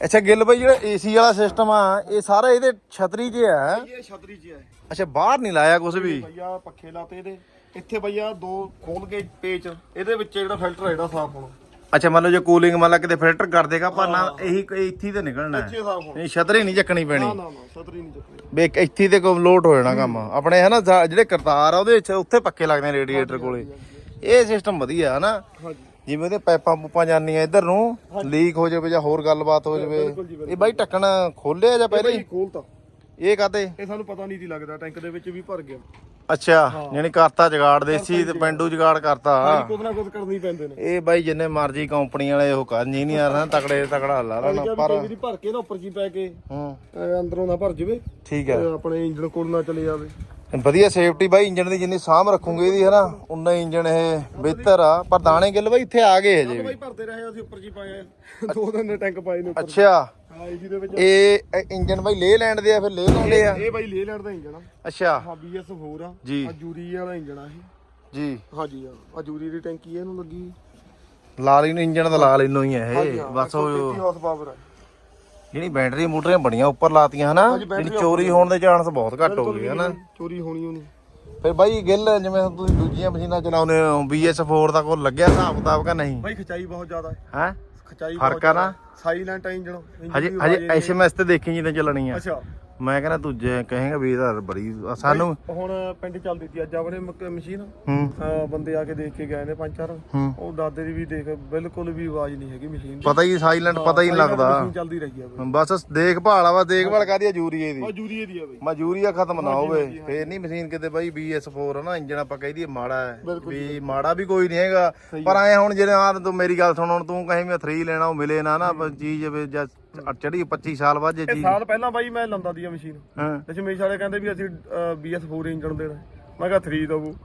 ਅੱਛਾ ਗਿੱਲ ਬਾਈ ਜਿਹੜਾ ਏਸੀ ਵਾਲਾ ਸਿਸਟਮ ਆ ਇਹ ਸਾਰਾ ਇਹਦੇ ਛਤਰੀ 'ਚ ਆ ਇਹ ਛਤਰੀ 'ਚ ਹੈ ਅੱਛਾ ਬਾਹਰ ਨਹੀਂ ਲਾਇਆ ਕੁਝ ਵੀ? ਭਈਆ ਪੱਖੇ ਲਾਤੇ ਇਹਦੇ। ਇੱਥੇ ਭਈਆ ਦੋ ਖੋਲ ਕੇ ਪੇਚ ਇਹਦੇ ਵਿੱਚ ਜਿਹੜਾ ਫਿਲਟਰ ਹੈ ਜਿਹੜਾ ਸਾਫ਼ ਹੋਣਾ। ਅੱਛਾ ਮੰਨ ਲਓ ਜੇ ਕੂਲਿੰਗ ਮੰਨ ਲਾ ਕਿਤੇ ਫਿਲਟਰ ਕਰ ਦੇਗਾ ਪਰ ਨਾ ਇਹੀ ਇੱਥੇ ਹੀ ਤੇ ਨਿਕਲਣਾ ਹੈ। ਇਹ ਛਤਰੀ ਨਹੀਂ ਚੱਕਣੀ ਪੈਣੀ। ਨਾ ਨਾ ਨਾ ਛਤਰੀ ਨਹੀਂ ਚੱਕਣੀ। ਵੀ ਇੱਕ ਇੱਥੇ ਤੇ ਕੋਈ ਲੋਟ ਹੋ ਜਾਣਾ ਕੰਮ। ਆਪਣੇ ਹਨਾ ਜਾ- ਜਿਹੜੇ ਕਰਤਾਰ ਆ ਉਹਦੇ ਵਿੱਚ ਉੱਥੇ ਪੱਕੇ ਲੱਗਦੇ ਨੇ ਰੇਡੀਏਟਰ ਕੋਲੇ। ਇਹ ਸਿਸਟਮ ਵਧੀਆ ਹਾਂਜੀ। ਜਿਵੇਂ ਉਹਦੇ ਪਾਈਪਾਂ ਪੂਪਾਂ ਜਾਂਦੀਆਂ ਇੱਧਰ ਨੂੰ ਲੀਕ ਹੋ ਜਾਵੇ ਜਾਂ ਹੋਰ ਗੱਲਬਾਤ ਹੋ ਜਾਵੇ। ਇਹ ਬਾਈ ਢੱਕਣ ਖੋਲਿਆ ਜਾਂ ਪਹਿਲੇ? ਖੋਲਤਾ। ਇਹ ਕਾਤੇ ਇਹ ਸਾਨੂੰ ਪਤਾ ਨਹੀਂ ਸੀ ਲੱਗਦਾ ਟੈਂਕ ਦੇ ਵਿੱਚ ਵੀ ਭਰ ਗਿਆ। ਅੱਛਾ ਯਾਨੀ ਕਰਤਾ ਜਗਾੜ ਦੇਸੀ ਤੇ ਪਿੰਡੂ ਜਗਾੜ ਕਰਤਾ। ਕੁਝ ਨਾ ਕੁਝ ਕਰਨੀ ਪੈਂਦੇ ਨੇ। ਇਹ ਬਾਈ ਜਿੰਨੇ ਮਰਜ਼ੀ ਕੰਪਨੀ ਵਾਲੇ ਉਹ ਕਰ ਇੰਜੀਨੀਅਰ ਹਨ ਤਕੜੇ ਤਕੜਾ ਲਾ ਲੈਣਾ ਵੀ ਪਰ ਵਾਰੀ ਭਰ ਕੇ ਨਾ ਉੱਪਰ ਜੀ ਪੈ ਕੇ ਹੂੰ। ਅੰਦਰੋਂ ਨਾ ਭਰ ਜਵੇ ਠੀਕ ਹੈ। ਆਪਣੇ ਇੰਜਨ ਕੋਲ ਨਾ ਚਲੇ ਜਾਵੇ। ਵਧੀਆ ਸੇਫਟੀ ਬਾਈ ਇੰਜਨ ਦੀ ਜਿੰਨੀ ਸਾਂਭ ਰੱਖੂਗੇ ਇਹਦੀ ਹਨਾ? ਉਨਾ ਹੀ ਇੰਜਨ ਇਹ ਬਿਹਤਰ ਆ। ਪਰ ਦਾਣੇ ਗਿੱਲ ਬਾਈ ਇੱਥੇ ਆ ਗਏ ਹਜੇ ਵੀ। ਭਰਦੇ ਰਹੇ ਅਸੀਂ ਉੱਪਰ ਜੀ ਪਾਏ ਆ। ਦੋ ਦਿਨ ਦੇ ਟੈਂਕ ਪਾਏ ਨੇ ਉੱਪਰ। ਅੱਛਾ। ਹਾਂ ਜੀ ਦੇ ਵਿੱਚ। ਇਹ ਇਹ ਇੰਜਨ ਬਾਈ ਲੇ ਲੈਂਡ ਦੇ ਆ ਫਿਰ ਲੇ ਲਾਉਂਦੇ ਆ? ਇਹ ਬਾਈ ਲੇ ਲੈਣ ਦਾ ਇੰਜਨ ਆ। ਅੱਛਾ। ਹਾਂ BS 4 ਆ। ਜੀ। ਆ ਜੂਰੀ ਵਾਲਾ ਇੰਜਨ ਆ ਇਹ। ਜੀ। ਹਾਂਜੀ ਆ ਆ ਜੂਰੀ ਦੀ ਟੈਂਕੀ ਇਹਨੂੰ ਲੱਗੀ। ਲਾਲ ਹੀ ਇੰਜਨ ਤਾਂ ਲਾਲ ਇੰਨੋ ਹੀ ਆ ਇਹ। ਬਸ ਉਹ 133 ਹਾਰਸ ਪਾਵਰ ਆ। ਜਿਹੜੀ ਬੈਟਰੀ ਮੋਟਰੀਆਂ ਬੜੀਆਂ ਉੱਪਰ ਲਾਤੀਆਂ ਹਨਾ ਜਿਹੜੀ ਚੋਰੀ ਹੋਣ ਦੇ ਚਾਂਸ ਬਹੁਤ ਘੱਟ ਹੋ ਗਏ ਹਨਾ। ਚੋਰੀ ਹੋਣੀ ਹੋਣੀ। ਫਿਰ ਬਾਈ ਗਿੱਲ ਜਿਵੇਂ ਹੁਣ ਤੁਸੀਂ ਦੂਜੀਆਂ ਮਸ਼ੀਨਾਂ ਚਲਾਉਂਦੇ ਹੋ BS4 ਦਾ ਕੋਲ ਲੱਗਿਆ ਹਿਸਾਬ ਕਿਤਾਬ ਕਾ ਨਹੀਂ? ਬਾਈ ਖਚਾਈ ਬਹੁਤ ਜ਼ਿਆਦਾ। ਹੈ? ਹੈ ਖਚਾਈ ਫ਼ਰਕ ਆ ਨਾ? ਸਾਈਲੈਂਟ ਆ ਇੰਜਨ ਹਜੇ ਹਜੇ ਐਸਐਮਐਸ ਤੇ ਦੇਖੀ ਜਿੱਦਾਂ ਚੱਲਣੀ ਆ। ਅੱਛਾ। ਮੈਂ ਕਹਿੰਦਾ ਤੂੰ ਜੇ ਕਹੇਗਾ ਵੀ ਇਹਦਾ ਬੜੀ ਸਾਨੂੰ ਹੁਣ ਪਿੰਡ ਚੱਲਦੀ ਸੀ ਅੱਜ ਆਪਣੇ ਮਸ਼ੀਨ। ਹੂੰ। ਬੰਦੇ ਆ ਕੇ ਦੇਖ ਕੇ ਗਏ ਨੇ ਪੰਜ ਚਾਰ। ਉਹ ਦਾਦੇ ਦੀ ਵੀ ਦੇਖ ਬਿਲਕੁਲ ਵੀ ਆਵਾਜ਼ ਨਹੀਂ ਹੈਗੀ ਮਸ਼ੀਨ ਦੀ। ਪਤਾ ਹੀ ਸਾਇਲੈਂਟ ਪਤਾ ਹੀ ਨਹੀਂ ਲੱਗਦਾ। ਚੱਲਦੀ ਰਹੀ ਆ ਬਸ ਦੇਖਭਾਲ ਆ ਵਾ ਦੇਖਭਾਲ ਕਾਦੀ ਆ ਜੂਰੀਏ ਦੀ। ਦੀ ਆ ਬਈ। ਮਜੂਰੀਆ ਖਤਮ ਨਾ ਹੋਵੇ। ਫੇਰ ਨਹੀਂ ਮਸ਼ੀਨ ਕਿਤੇ ਬਾਈ BS4 ਹੈ ਨਾ ਇੰਜਨ ਆਪਾਂ ਕਹਿ ਦਈਏ ਮਾੜਾ ਹੈ। ਵੀ ਮਾੜਾ ਵੀ ਕੋਈ ਨਹੀਂ ਹੈਗਾ। ਪਰ ਐ ਹੁਣ ਜਿਹੜੇ ਆ ਤੂੰ ਮੇਰੀ ਗੱਲ ਸੁਣ ਹੁਣ ਤੂੰ ਕਹੇ ਮੈਂ 3 ਲੈਣਾ ਉਹ ਮਿਲੇ ਨਾ ਨਾ ਚੀਜ਼ ਜਾਂ ਚੜੀ 25 ਸਾਲ ਬਾਅਦ ਜੇ ਇਹ ਚੀਜ਼ ਸਾਲ ਪਹਿਲਾਂ ਬਾਈ ਮੈਂ ਲੰਦਾ ਦੀ ਆ ਮਸ਼ੀਨ। ਹਾਂ। ਦਸ਼ਮੇਸ਼ ਵਾਲੇ ਕਹਿੰਦੇ ਵੀ ਅਸੀਂ BS4 ਇੰਜਨ ਦੇਣਾ। ਮੈਂ ਕਿਹਾ 3 ਦਵੋ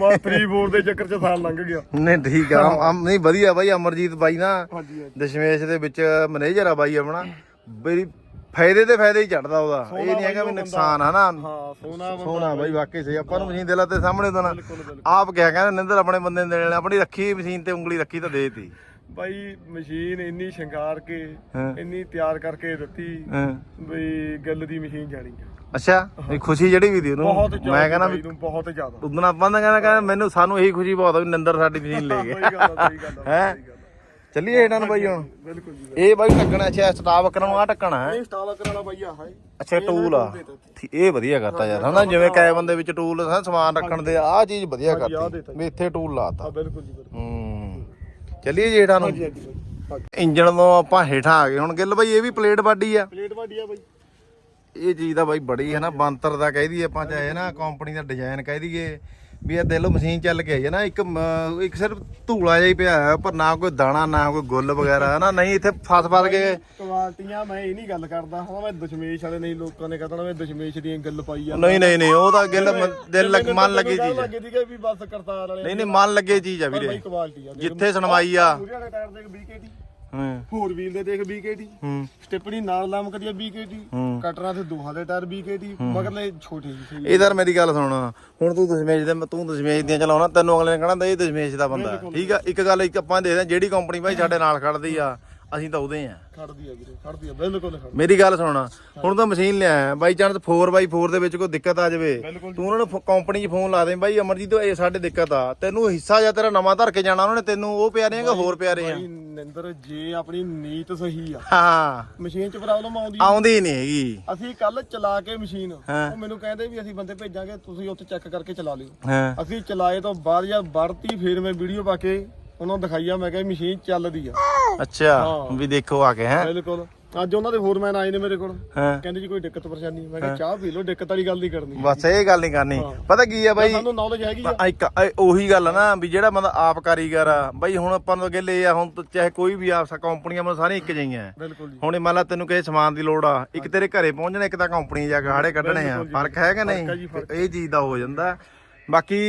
ਬਸ 3 4 ਦੇ ਚੱਕਰ 'ਚ ਸਾਲ ਲੰਘ ਗਿਆ। ਨਹੀਂ ਠੀਕ ਆ। ਅਮ- ਨਹੀਂ ਵਧੀਆ ਬਾਈ ਅਮਰਜੀਤ ਬਾਈ ਨਾ। ਹਾਂਜੀ ਹਾਂਜੀ। ਦਸ਼ਮੇਸ਼ ਦੇ ਵਿੱਚ ਮੈਨੇਜਰ ਆ ਬਾਈ ਆਪਣਾ। ਬੜੀ ਫਾਇਦੇ ਤੇ ਫਾਇਦੇ ਹੀ ਚੜਦਾ ਉਹਦਾ। ਇਹ ਨਹੀਂ ਹੈਗਾ ਵੀ ਨੁਕਸਾਨ ਹਨਾ ਹਾਂ ਸੋਨਾ ਬੰਦਾ ਬਾਈ। ਵਾਕਈ ਸਹੀ। ਆਪਾਂ ਨੂੰ ਮਸ਼ੀਨ ਦੇ ਸਾਹਮਣੇ ਉਹਦਾ ਨਾ। ਬਿਲਕੁਲ ਬਿਲਕੁਲ। ਆਪ ਕਿਹਾ ਕਹਿੰਦੇ ਨਿੰਦਰ ਆਪਣੇ ਬੰਦੇ ਨੂੰ ਦੇਣ ਆਪਣੀ ਰੱਖੀ ਮਸ਼ੀਨ ਤੇ ਉਂਗਲੀ ਰੱਖੀ ਤਾਂ ਦੇਤੀ। ਬਾਈ ਮਸ਼ੀਨ ਇੰਨੀ ਸ਼ਿੰਗਾਰ ਕੇ ਹਾਂ। ਇੰਨੀ ਤਿਆਰ ਕਰਕੇ ਦਿੱਤੀ ਹਾਂ। ਬਈ ਗੱਲ ਦੀ ਮਸ਼ੀਨ ਜਾਣੀ ਆ। ਅੱਛਾ ਇਹ ਖੁਸ਼ੀ ਜਿਹੜੀ ਵੀ ਦੀ ਉਹਨੂੰ ਬਹੁਤ ਜ਼ਿਆਦਾ ਮੈਂ ਕਹਿੰਦਾ ਵੀ ਬਾਈ ਨੂੰ ਬਹੁਤ ਜ਼ਿਆਦਾ। ਉਦੋਂ ਆਪਾਂ ਤਾਂ ਕਹਿੰਦਾ ਕਹਿੰਦਾ ਮੈਨੂੰ ਸਾਨੂੰ ਇਹੀ ਖੁਸ਼ੀ ਬਹੁਤ ਆ ਵੀ ਨਿੰਦਰ ਸਾਡੀ ਮਸ਼ੀਨ ਲੈ ਗਏ। ਸਹੀ ਗੱਲ ਆ ਸਹੀ ਗੱਲ ਆ ਹੈ? ਸਹੀ ਗੱਲ ਆ। ਚੱਲੀਏ ਇਹਨਾਂ ਨੂੰ ਬਾਈ ਹੁਣ। ਬਿਲਕੁਲ ਜੀ ਇਹ ਬਾਈ ਢੱਕਣਾ ਅੱਛਾ ਸਟਾਫ ਕਰਨ ਨੂੰ ਆ ਢੱਕਣਾ ਹੈ। ਇਹ ਸਟਾਲ ਕਰਨ ਵਾਲਾ ਬਾਈ ਆ ਹੈ। ਅੱਛਾ ਟੂਲ ਆ। ਠੀ- ਇਹ ਵਧੀਆ ਕਰਤਾ ਯਾਰ ਹਨਾ ਜਿਵੇਂ ਕੈਬਨ ਦੇ ਵਿੱਚ ਟੂਲ ਸਮਾਨ ਰੱਖਣ ਦੇ ਆਹ ਚੀਜ਼ ਵਧੀਆ ਕਰਤੀ। ਵੀ ਇੱਥੇ ਟੂਲ ਲਾਤਾ ਆ ਬਿਲਕੁਲ ਜੀ ਬਿਲਕੁਲ। ਹੂੰ। ਚੱਲੀਏ ਜੀ ਹੇਠਾਂ ਨੂੰ। ਹਾਂਜੀ ਹਾਂਜੀ ਬਾਈ। ਹਾਂਜੀ। ਇੰਜਣ ਤੋਂ ਆਪਾਂ ਹੇਠਾਂ ਆ ਗਏ ਹੁਣ। ਗਿੱਲ ਬਾਈ ਇਹ ਵੀ ਪਲੇਟ ਬਾਡੀ ਆ। ਪਲੇਟ ਵਾਡੀ ਆ ਬਾਈ। ਇਹ ਚੀਜ਼ ਦਾ ਬਾਈ ਬੜੀ ਹੈ ਨਾ ਬੰਤਰ ਦਾ ਕਹਿ ਦਈਏ ਆਪਾਂ ਚਾਹੇ ਨਾ ਕੰਪਨੀ ਦਾ ਡਿਜ਼ਾਈਨ ਕਹਿ ਦਈਏ। ਵੀ ਇਹ ਦਿਲੋਂ ਮਸ਼ੀਨ ਚੱਲ ਕੇ ਆਈ ਹੈ ਨਾ ਇੱਕ ਮ- ਇੱਕ ਸਿਰਫ ਧੂਲਾ ਜਿਹਾ ਹੀ ਪਿਆ ਹੈ ਪਰ ਨਾ ਕੋਈ ਦਾਣਾ ਨਾ ਕੋਈ ਗੁੱਲ ਵਗੈਰਾ ਹੈ ਨਾ ਨਹੀਂ ਇੱਥੇ ਫਸ ਫਸ ਕੇ ਕੁਆਲਟੀਆਂ ਮੈਂ ਇਹ ਨਹੀਂ ਗੱਲ ਕਰਦਾ ਹਾਂ ਮੈਂ ਦਸ਼ਮੇਸ਼ ਵਾਲੇ ਨਹੀਂ ਲੋਕਾਂ ਨੇ ਕਹਣਾ ਮੈਂ ਦਸ਼ਮੇਸ਼ ਦੀਆਂ ਗੱਲ ਪਾਈ ਆ। ਨਹੀਂ ਨਹੀਂ ਨਹੀਂ ਉਹ ਤਾਂ ਗਿੱਲ ਮ- ਦਿਲ ਲੱਗ ਮਨ ਲੱਗੀ ਚੀਜ਼ ਹੈ ਲੱਗੀ ਦੀ ਵੀ ਬਸ ਕਰਤਾਰ ਵਾਲੇ ਨਹੀਂ ਨਹੀਂ ਮਨ ਲੱਗੇ ਚੀਜ਼ ਆ ਬਾਈ ਵੀਰੇ ਕੁਆਲਟੀ ਆ ਜਿੱਥੇ ਸੁਣਵਾਈ ਆ। ਪੂਰੇ ਵਾਲੇ ਟਾਇਰ ਦੇਖ BKT ਹੂੰ। ਫੋਰ ਵੀਲ ਦੇ ਦੇਖ BKT ਹੂੰ। ਸਟੈਪਣੀ ਨਾਲ ਲਮਕਦੀ ਆ BKT। ਕਟਰਾਂ ਤੇ ਦੋਹਾਂ ਦੇ ਟਾਇਰ BKT ਮਗਰਲੇ ਛੋਟੇ ਜਿਹੇ ਸਹੀ ਇਹ ਤਾਂ ਮੇਰੀ ਗੱਲ ਸੁਣ। ਹੁਣ ਤੂੰ ਦਸ਼ਮੇਸ਼ ਦੇ ਤੂੰ ਦਸ਼ਮੇਸ਼ ਦੀਆਂ ਚਲਾਉਣਾ ਤੈਨੂੰ ਅਗਲੇ ਨੇ ਕਹਣਾ ਇਹ ਦਸ਼ਮੇਸ਼ ਦਾ ਬੰਦਾ। ਠੀਕ ਆ? ਇੱਕ ਗੱਲ ਇੱਕ ਆਪਾਂ ਦੇਖਦੇ ਹਾਂ ਜਿਹੜੀ ਕੰਪਨੀ ਭਾਈ ਸਾਡੇ ਨਾਲ ਖੜਦੀ ਆ ਅਸੀਂ ਤਾਂ ਉਹਦੇ ਆ ਖੜਦੀ ਆ ਵੀਰੇ ਖੜਦੀ ਆ ਬਿਲਕੁਲ ਖੜਦੀ ਮੇਰੀ ਗੱਲ ਸੁਣ ਹੁਣ ਤਾਂ ਮਸ਼ੀਨ ਲਿਆ ਬਾਈ ਚਾਂਸ 4x4 ਦੇ ਵਿੱਚ ਕੋਈ ਦਿੱਕਤ ਆ ਜਾਵੇ। ਤੂੰ ਉਹਨਾਂ ਨੂੰ ਕੰਪਨੀ 'ਚ ਫੋਨ ਲਾ ਦੇ। ਬਾਈ ਅਮਰਜੀਤ ਇਹ ਸਾਡੇ ਦਿੱਕਤ ਆ। ਤੈਨੂੰ ਹਿੱਸਾ ਜਾਂ ਤੇਰਾ ਨਵਾਂ ਧਰ ਕੇ ਜਾਣਾ ਉਹਨਾਂ ਨੇ ਤੈਨੂੰ ਉਹ ਪਿਆਰੇ ਆ ਕਿ ਹੋਰ ਪਿਆਰੇ ਆ? ਨਿੰਦਰ ਜੇ ਆਪਣੀ ਨੀਤ ਸਹੀ ਆ ਹਾਂ। ਮਸ਼ੀਨ 'ਚ ਪ੍ਰੋਬਲਮ ਆਉਂਦੀ। ਆਉਂਦੀ ਨਹੀਂ ਹੈਗੀ। ਅਸੀਂ ਕੱਲ ਚਲਾ ਕੇ ਮਸ਼ੀਨ। ਉਹ ਮੈਨੂੰ ਕਹਿੰਦੇ ਵੀ ਅਸੀਂ ਬੰਦੇ ਭੇਜਾਂਗੇ ਤੁਸੀਂ ਉੱਥੇ ਚੈੱਕ ਕਰਕੇ ਚਲਾ ਲਿਓ। ਅਸੀਂ ਚਲਾਏ ਤੋਂ ਬਾਅਦ ਜਾਂ ਵੜਤੀ ਫਿਰ ਮੈਂ ਵੀਡੀਓ ਪਾ ਕੇ ਉਹਨਾਂ ਨੂੰ ਦਿਖਾਈਆ ਮੈਂ ਕਿਹਾ ਮਸ਼ੀਨ ਚੱਲਦੀ ਆ। ਅੱਛਾ। ਵੀ ਦੇਖੋ ਆ ਕੇ ਹੈ? ਬਿਲਕੁਲ। ਅੱਜ ਉਹਨਾਂ ਦੇ ਫੋਰਮੈਨ ਆਏ ਨੇ ਮੇਰੇ ਕੋਲ। ਕਹਿੰਦੇ ਜੀ ਕੋਈ ਦਿੱਕਤ ਪਰੇਸ਼ਾਨੀ। ਮੈਂ ਕਿਹਾ ਚਾਹ ਪੀ ਲਓ ਦਿੱਕਤ ਵਾਲੀ ਗੱਲ ਨਹੀਂ ਕਰਨੀ। ਬਸ ਇਹ ਗੱਲ ਨਹੀਂ ਕਰਨੀ। ਪਤਾ ਕੀ ਆ ਬਾਈ? ਸਾਨੂੰ ਨੌਲੇਜ ਹੈਗੀ ਆ। ਇੱਕ ਉਹੀ ਗੱਲ ਆ ਨਾ ਵੀ ਜਿਹੜਾ ਬੰਦਾ ਆਪ ਕਾਰੀਗਰ ਆ। ਬਾਈ ਹੁਣ ਆਪਾਂ ਨੂੰ ਅੱਗੇ ਲੈ ਆ ਹੁਣ ਚਾਹੇ ਕੋਈ ਵੀ ਆ ਕੰਪਨੀਆਂ ਮਨ ਸਾਰੀਆਂ ਇੱਕ ਜਿਹੀਆਂ ਆ। ਬਿਲਕੁਲ ਜੀ। ਹੁਣ ਮੰਨ ਲਾ ਤੈਨੂੰ ਕਿਸੇ ਸਮਾਨ ਦੀ ਲੋੜ ਆ ਇੱਕ ਤੇਰੇ ਘਰੇ ਪਹੁੰਚਣਾ ਇੱਕ ਤਾਂ ਕੰਪਨੀ ਜਾ ਕੇ ਹਾੜੇ ਕੱਢਣੇ ਆ। ਫ਼ਰਕ ਹੈ ਕਿ ਨਹੀਂ ਇਹ ਚੀਜ਼ ਦਾ ਹੋ ਜਾਂਦਾ। ਬਾਕੀ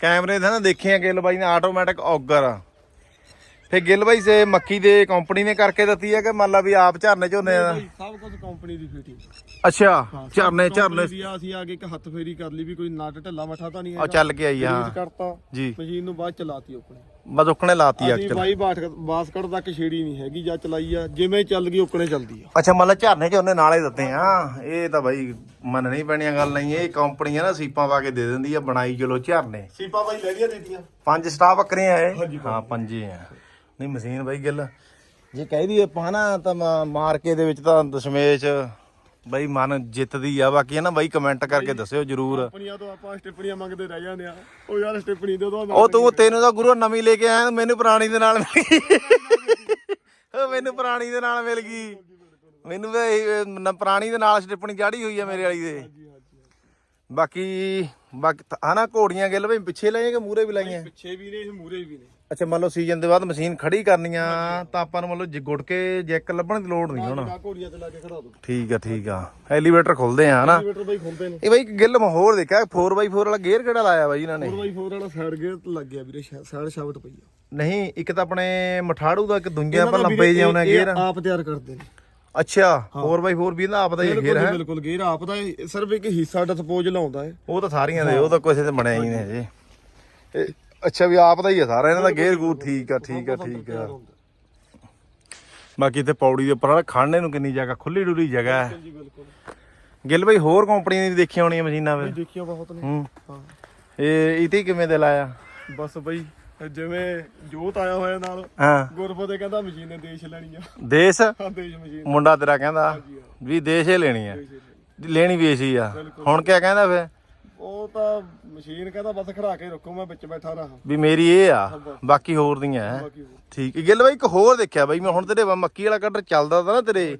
ਕੈਮਰੇ ਦਾ ਨਾ ਦੇਖਿਆ ਗਿੱਲ ਬਾਈ ਨੇ ਆਟੋਮੈਟਿਕ ਔਗਰ। ਫੇ ਗਿੱਲ ਬਾਈ ਸੇ ਮੱਕੀ ਦੇ ਕੰਪਨੀ ਨੇ ਕਰਕੇ ਦਿੱਤੀ ਹੈ ਕਿ ਮੰਨ ਲਾ ਵੀ ਆਪ ਝਰਨੇ ਝੋਨੇ ਭਾਈ ਸਭ ਕੁਝ ਕੰਪਨੀ ਦੀ ਫਿਟਿੰਗ ਅੱਛਾ ਝਰਨੇ ਝਰਨੇ। ਵੀ ਆ ਅਸੀਂ ਆ ਕੇ ਇੱਕ ਹੱਥ ਫੇਰੀ ਕਰ ਲਈ ਵੀ ਕੋਈ ਨਟ ਢਿੱਲਾ ਮੱਠਾ ਤਾਂ ਨਹੀਂ ਆ ਚੱਲ ਕੇ ਆਈ ਹਾਂ। ਕਰਤਾ ਜੀ। ਮਸ਼ੀਨ ਨੂੰ ਬਾਅਦ ਚਲਾਤੀ ਉਕਣੇ ਬਸ ਉਕਣੇ ਲਾਤੀ ਅਸੀਂ ਐਕਚੁਅਲ ਬਾਈ ਬਾਟ ਬਾਸਕਟ ਤੱਕ ਛੇੜੀ ਨਹੀਂ ਹੈਗੀ ਜਾਂ ਚਲਾਈ ਆ ਜਿਵੇਂ ਚੱਲ ਗਈ ਉਕਣੇ ਚੱਲਦੀ ਆ। ਅੱਛਾ ਮੰਨ ਲਾ ਝਰਨੇ ਝੋਨੇ ਨਾਲੇ ਦਿੱਤੇ ਆ? ਇਹ ਤਾਂ ਬਾਈ ਮੰਨਣੀ ਪੈਣੀਆਂ ਗੱਲ ਨਹੀਂ ਇਹ ਕੰਪਨੀ ਆ ਨਾ ਸੀਪਾਂ ਪਾ ਕੇ ਦੇ ਦਿੰਦੀ ਆ ਬਣਾਈ ਚਲੋ ਝਰਨੇ। ਸੀਪਾ ਬਾਈ ਲੈ ਲਿਆ ਦਿੱਤੀਆਂ। ਪੰਜ ਸਟਾਫ ਬੱਕਰੇ ਆ ਇਹ ਹਾਂ ਪੰਜੇ ਆ। ਨਹੀਂ ਮਸ਼ੀਨ ਬਾਈ ਗਿੱਲ। ਜੇ ਕਹਿ ਦਈਏ ਆਪਾਂ ਨਾ ਤਾਂ ਮਾ- ਮਾਰਕੇ ਦੇ ਵਿੱਚ ਤਾਂ ਦਸ਼ਮੇਸ਼ ਬਾਈ ਮਨ ਜਿੱਤਦੀ ਆ ਬਾਕੀ ਹੈ ਨਾ ਬਾਈ ਕਮੈਂਟ ਕਰਕੇ ਦੱਸਿਓ ਜਰੂਰ। ਕੰਪਨੀਆਂ ਤੋਂ ਆਪਾਂ ਸਟਿੱਪਣੀਆਂ ਮੰਗਦੇ ਰਹਿ ਜਾਂਦੇ ਆ। ਉਹ ਯਾਰ ਸਟਿੱਪਣੀ ਦੇ ਦੋ ਉਹ ਤੂੰ ਤੈਨੂੰ ਤਾਂ ਗੁਰੂ ਨਵੀਂ ਲੈ ਕੇ ਆਇਆ ਮੈਨੂੰ ਪੁਰਾਣੀ ਦੇ ਨਾਲ ਉਹ ਮੈਨੂੰ ਪੁਰਾਣੀ ਦੇ ਨਾਲ ਮਿਲ ਗਈ। ਮੈਨੂੰ ਤਾਂ ਪੁਰਾਣੀ ਦੇ ਨਾਲ ਸਟਿੱਪਣੀ ਚਾੜੀ ਹੋਈ ਆ ਮੇਰੇ ਵਾਲੀ ਦੇ। ਬਾਕੀ ਬਾਕੀ ਹਨਾ ਘੋੜੀਆਂ ਗਿੱਲ ਬਈ ਪਿੱਛੇ ਲਾਈਆਂ ਕਿ ਮੂਰੇ ਵੀ ਲਾਈਆਂ? ਪਿੱਛੇ ਵੀ ਨੇ ਮੂਰੇ ਵੀ ਨੇ। ਅੱਛਾ ਮੰਨ ਲਓ ਸੀਜ਼ਨ ਦੇ ਬਾਅਦ ਮਸ਼ੀਨ ਖੜੀ ਕਰਨੀਆਂ ਤਾਂ ਆਪਾਂ ਨੂੰ ਮੰਨ ਲਓ ਗੁੜ ਕੇ ਜੈਕ ਲੱਭਣ ਦੀ ਲੋੜ ਨਹੀਂ ਹੁਣ। ਆ ਘੋੜੀਆਂ ਤੇ ਲਾ ਕੇ ਖੜਾ ਦੋ। ਠੀਕ ਆ ਠੀਕ ਆ। ਐਲੀਵੇਟਰ ਖੁੱਲਦੇ ਆ ਹਨਾ? ਐਲੀਵੇਟਰ ਬਾਈ ਖੁੱਲਦੇ ਨੇ। ਇਹ ਬਾਈ ਇੱਕ ਗਿੱਲ ਮੈਂ ਹੋਰ ਦੇਖਿਆ 4x4 ਵਾਲਾ ਗੇਅਰ ਕਿਹੜਾ ਲਾਇਆ ਬਾਈ ਇਹਨਾਂ ਨੇ? 4x4 ਵਾਲਾ ਸਾਈਡ ਗੇਅਰ ਲੱਗ ਗਿਆ ਵੀਰੇ ਸਾਈਡ ਸ਼ਾਫਟ ਪਈ ਆ। ਨਹੀਂ ਇੱਕ ਤਾਂ ਆਪਣੇ ਮਠਾੜੂ ਦਾ ਇੱਕ ਇਹਨਾਂ ਪਰ ਲੰਬੇ ਜਿਹੇ ਆਉਣੇ ਗੇਅਰ ਆਪ ਤਿਆਰ ਕਰਦੇ ਨੇ। ਅੱਛਾ 4x4 ਵੀ ਇਹਦਾ ਆਪ ਦਾ ਹੀ ਗੇਅਰ ਹੈ। ਬਿਲਕੁਲ ਗੇਅਰ ਆਪ ਦਾ ਸਿਰਫ ਇੱਕ ਹਿੱਸਾ ਡਿਸਪੋਜ਼ ਲਾਉਂਦਾ ਹੈ। ਉਹ ਤਾਂ ਸਾਰੀਆਂ ਦੇ ਉਹ ਤਾਂ ਕਿਸੇ ਤੇ ਬਣਿਆ ਹੀ ਨੇ ਜੀ ਇਹ- ਅੱਛਾ ਵੀ ਆਪ ਦਾ ਹੀ ਆ ਸਾਰਾ ਇਹਨਾਂ ਦਾ ਗੇਅਰ ਗੂਰ ਠੀਕ ਆ ਠੀਕ ਆ ਠੀਕ ਆ। ਬਾਕੀ ਤੇ ਪੌੜੀ ਦੇ ਉੱਪਰ ਖਾਣੇ ਨੂੰ ਕਿੰਨੀ ਜਗ੍ਹਾ ਖੁੱਲੀ ਡੁੱਲੀ ਜਗ੍ਹਾ ਹੈ। ਜੀ ਬਿਲਕੁਲ। ਗਿੱਲ ਬਈ ਹੋਰ ਕੰਪਨੀ ਦੀ ਦੇਖੀਆਂ ਹੋਣੀਆਂ ਮਸ਼ੀਨਾਂ ਵੇ ਦੇਖੀਆਂ ਬਹੁਤ ਨੇ। ਹੂੰ। ਹਾਂ। ਇਹ ਇਤੇ ਕਿਵੇਂ ਦੇ ਲਾਇਆ ਬਸ ਬਈ ਜਿਵੇਂ ਜੋਤ ਆਇਆ ਹੋਇਆ ਨਾਲ ਹਾਂ। ਗੁਰਫਤੇ ਕਹਿੰਦਾ ਮਸ਼ੀਨ ਨੇ ਦੇਸ਼ ਲੈਣੀ ਆ। ਦੇਸ਼? ਹਾਂ ਦੇਸ਼ ਮਸ਼ੀਨ। ਮੁੰਡਾ ਤੇਰਾ ਕਹਿੰਦਾ ਵੀ ਦੇਸ਼ ਹੀ ਲੈਣੀ ਆ। ਲੈਣੀ। ਵੀ ਏਸੀ ਆ। ਹੁਣ ਕਿਆ ਕਹਿੰਦਾ ਫੇ ਉਹ ਤਾਂ ਮਸ਼ੀਨ ਕਹਿੰਦਾ ਬਸ ਖੜਾ ਕੇ ਰੱਖੋ ਮੈਂ ਵਿੱਚ ਬੈਠਾ ਰਹਾ। ਵੀ ਮੇਰੀ ਇਹ ਆ ਬਾਕੀ ਹੋਰ ਦੀਆਂ ਹੈ। ਬਾਕੀ ਹੋਰ। ਠੀਕ ਹੈ ਗਿੱਲ ਬਾਈ ਇੱਕ ਹੋਰ ਦੇਖਿਆ ਬਾਈ ਮੈਂ ਹੁਣ ਤੇਰੇ ਵਾ- ਮੱਕੀ ਵਾਲਾ ਕਟਰ ਚੱਲਦਾ ਤਾਂ ਨਾ ਤੇਰੇ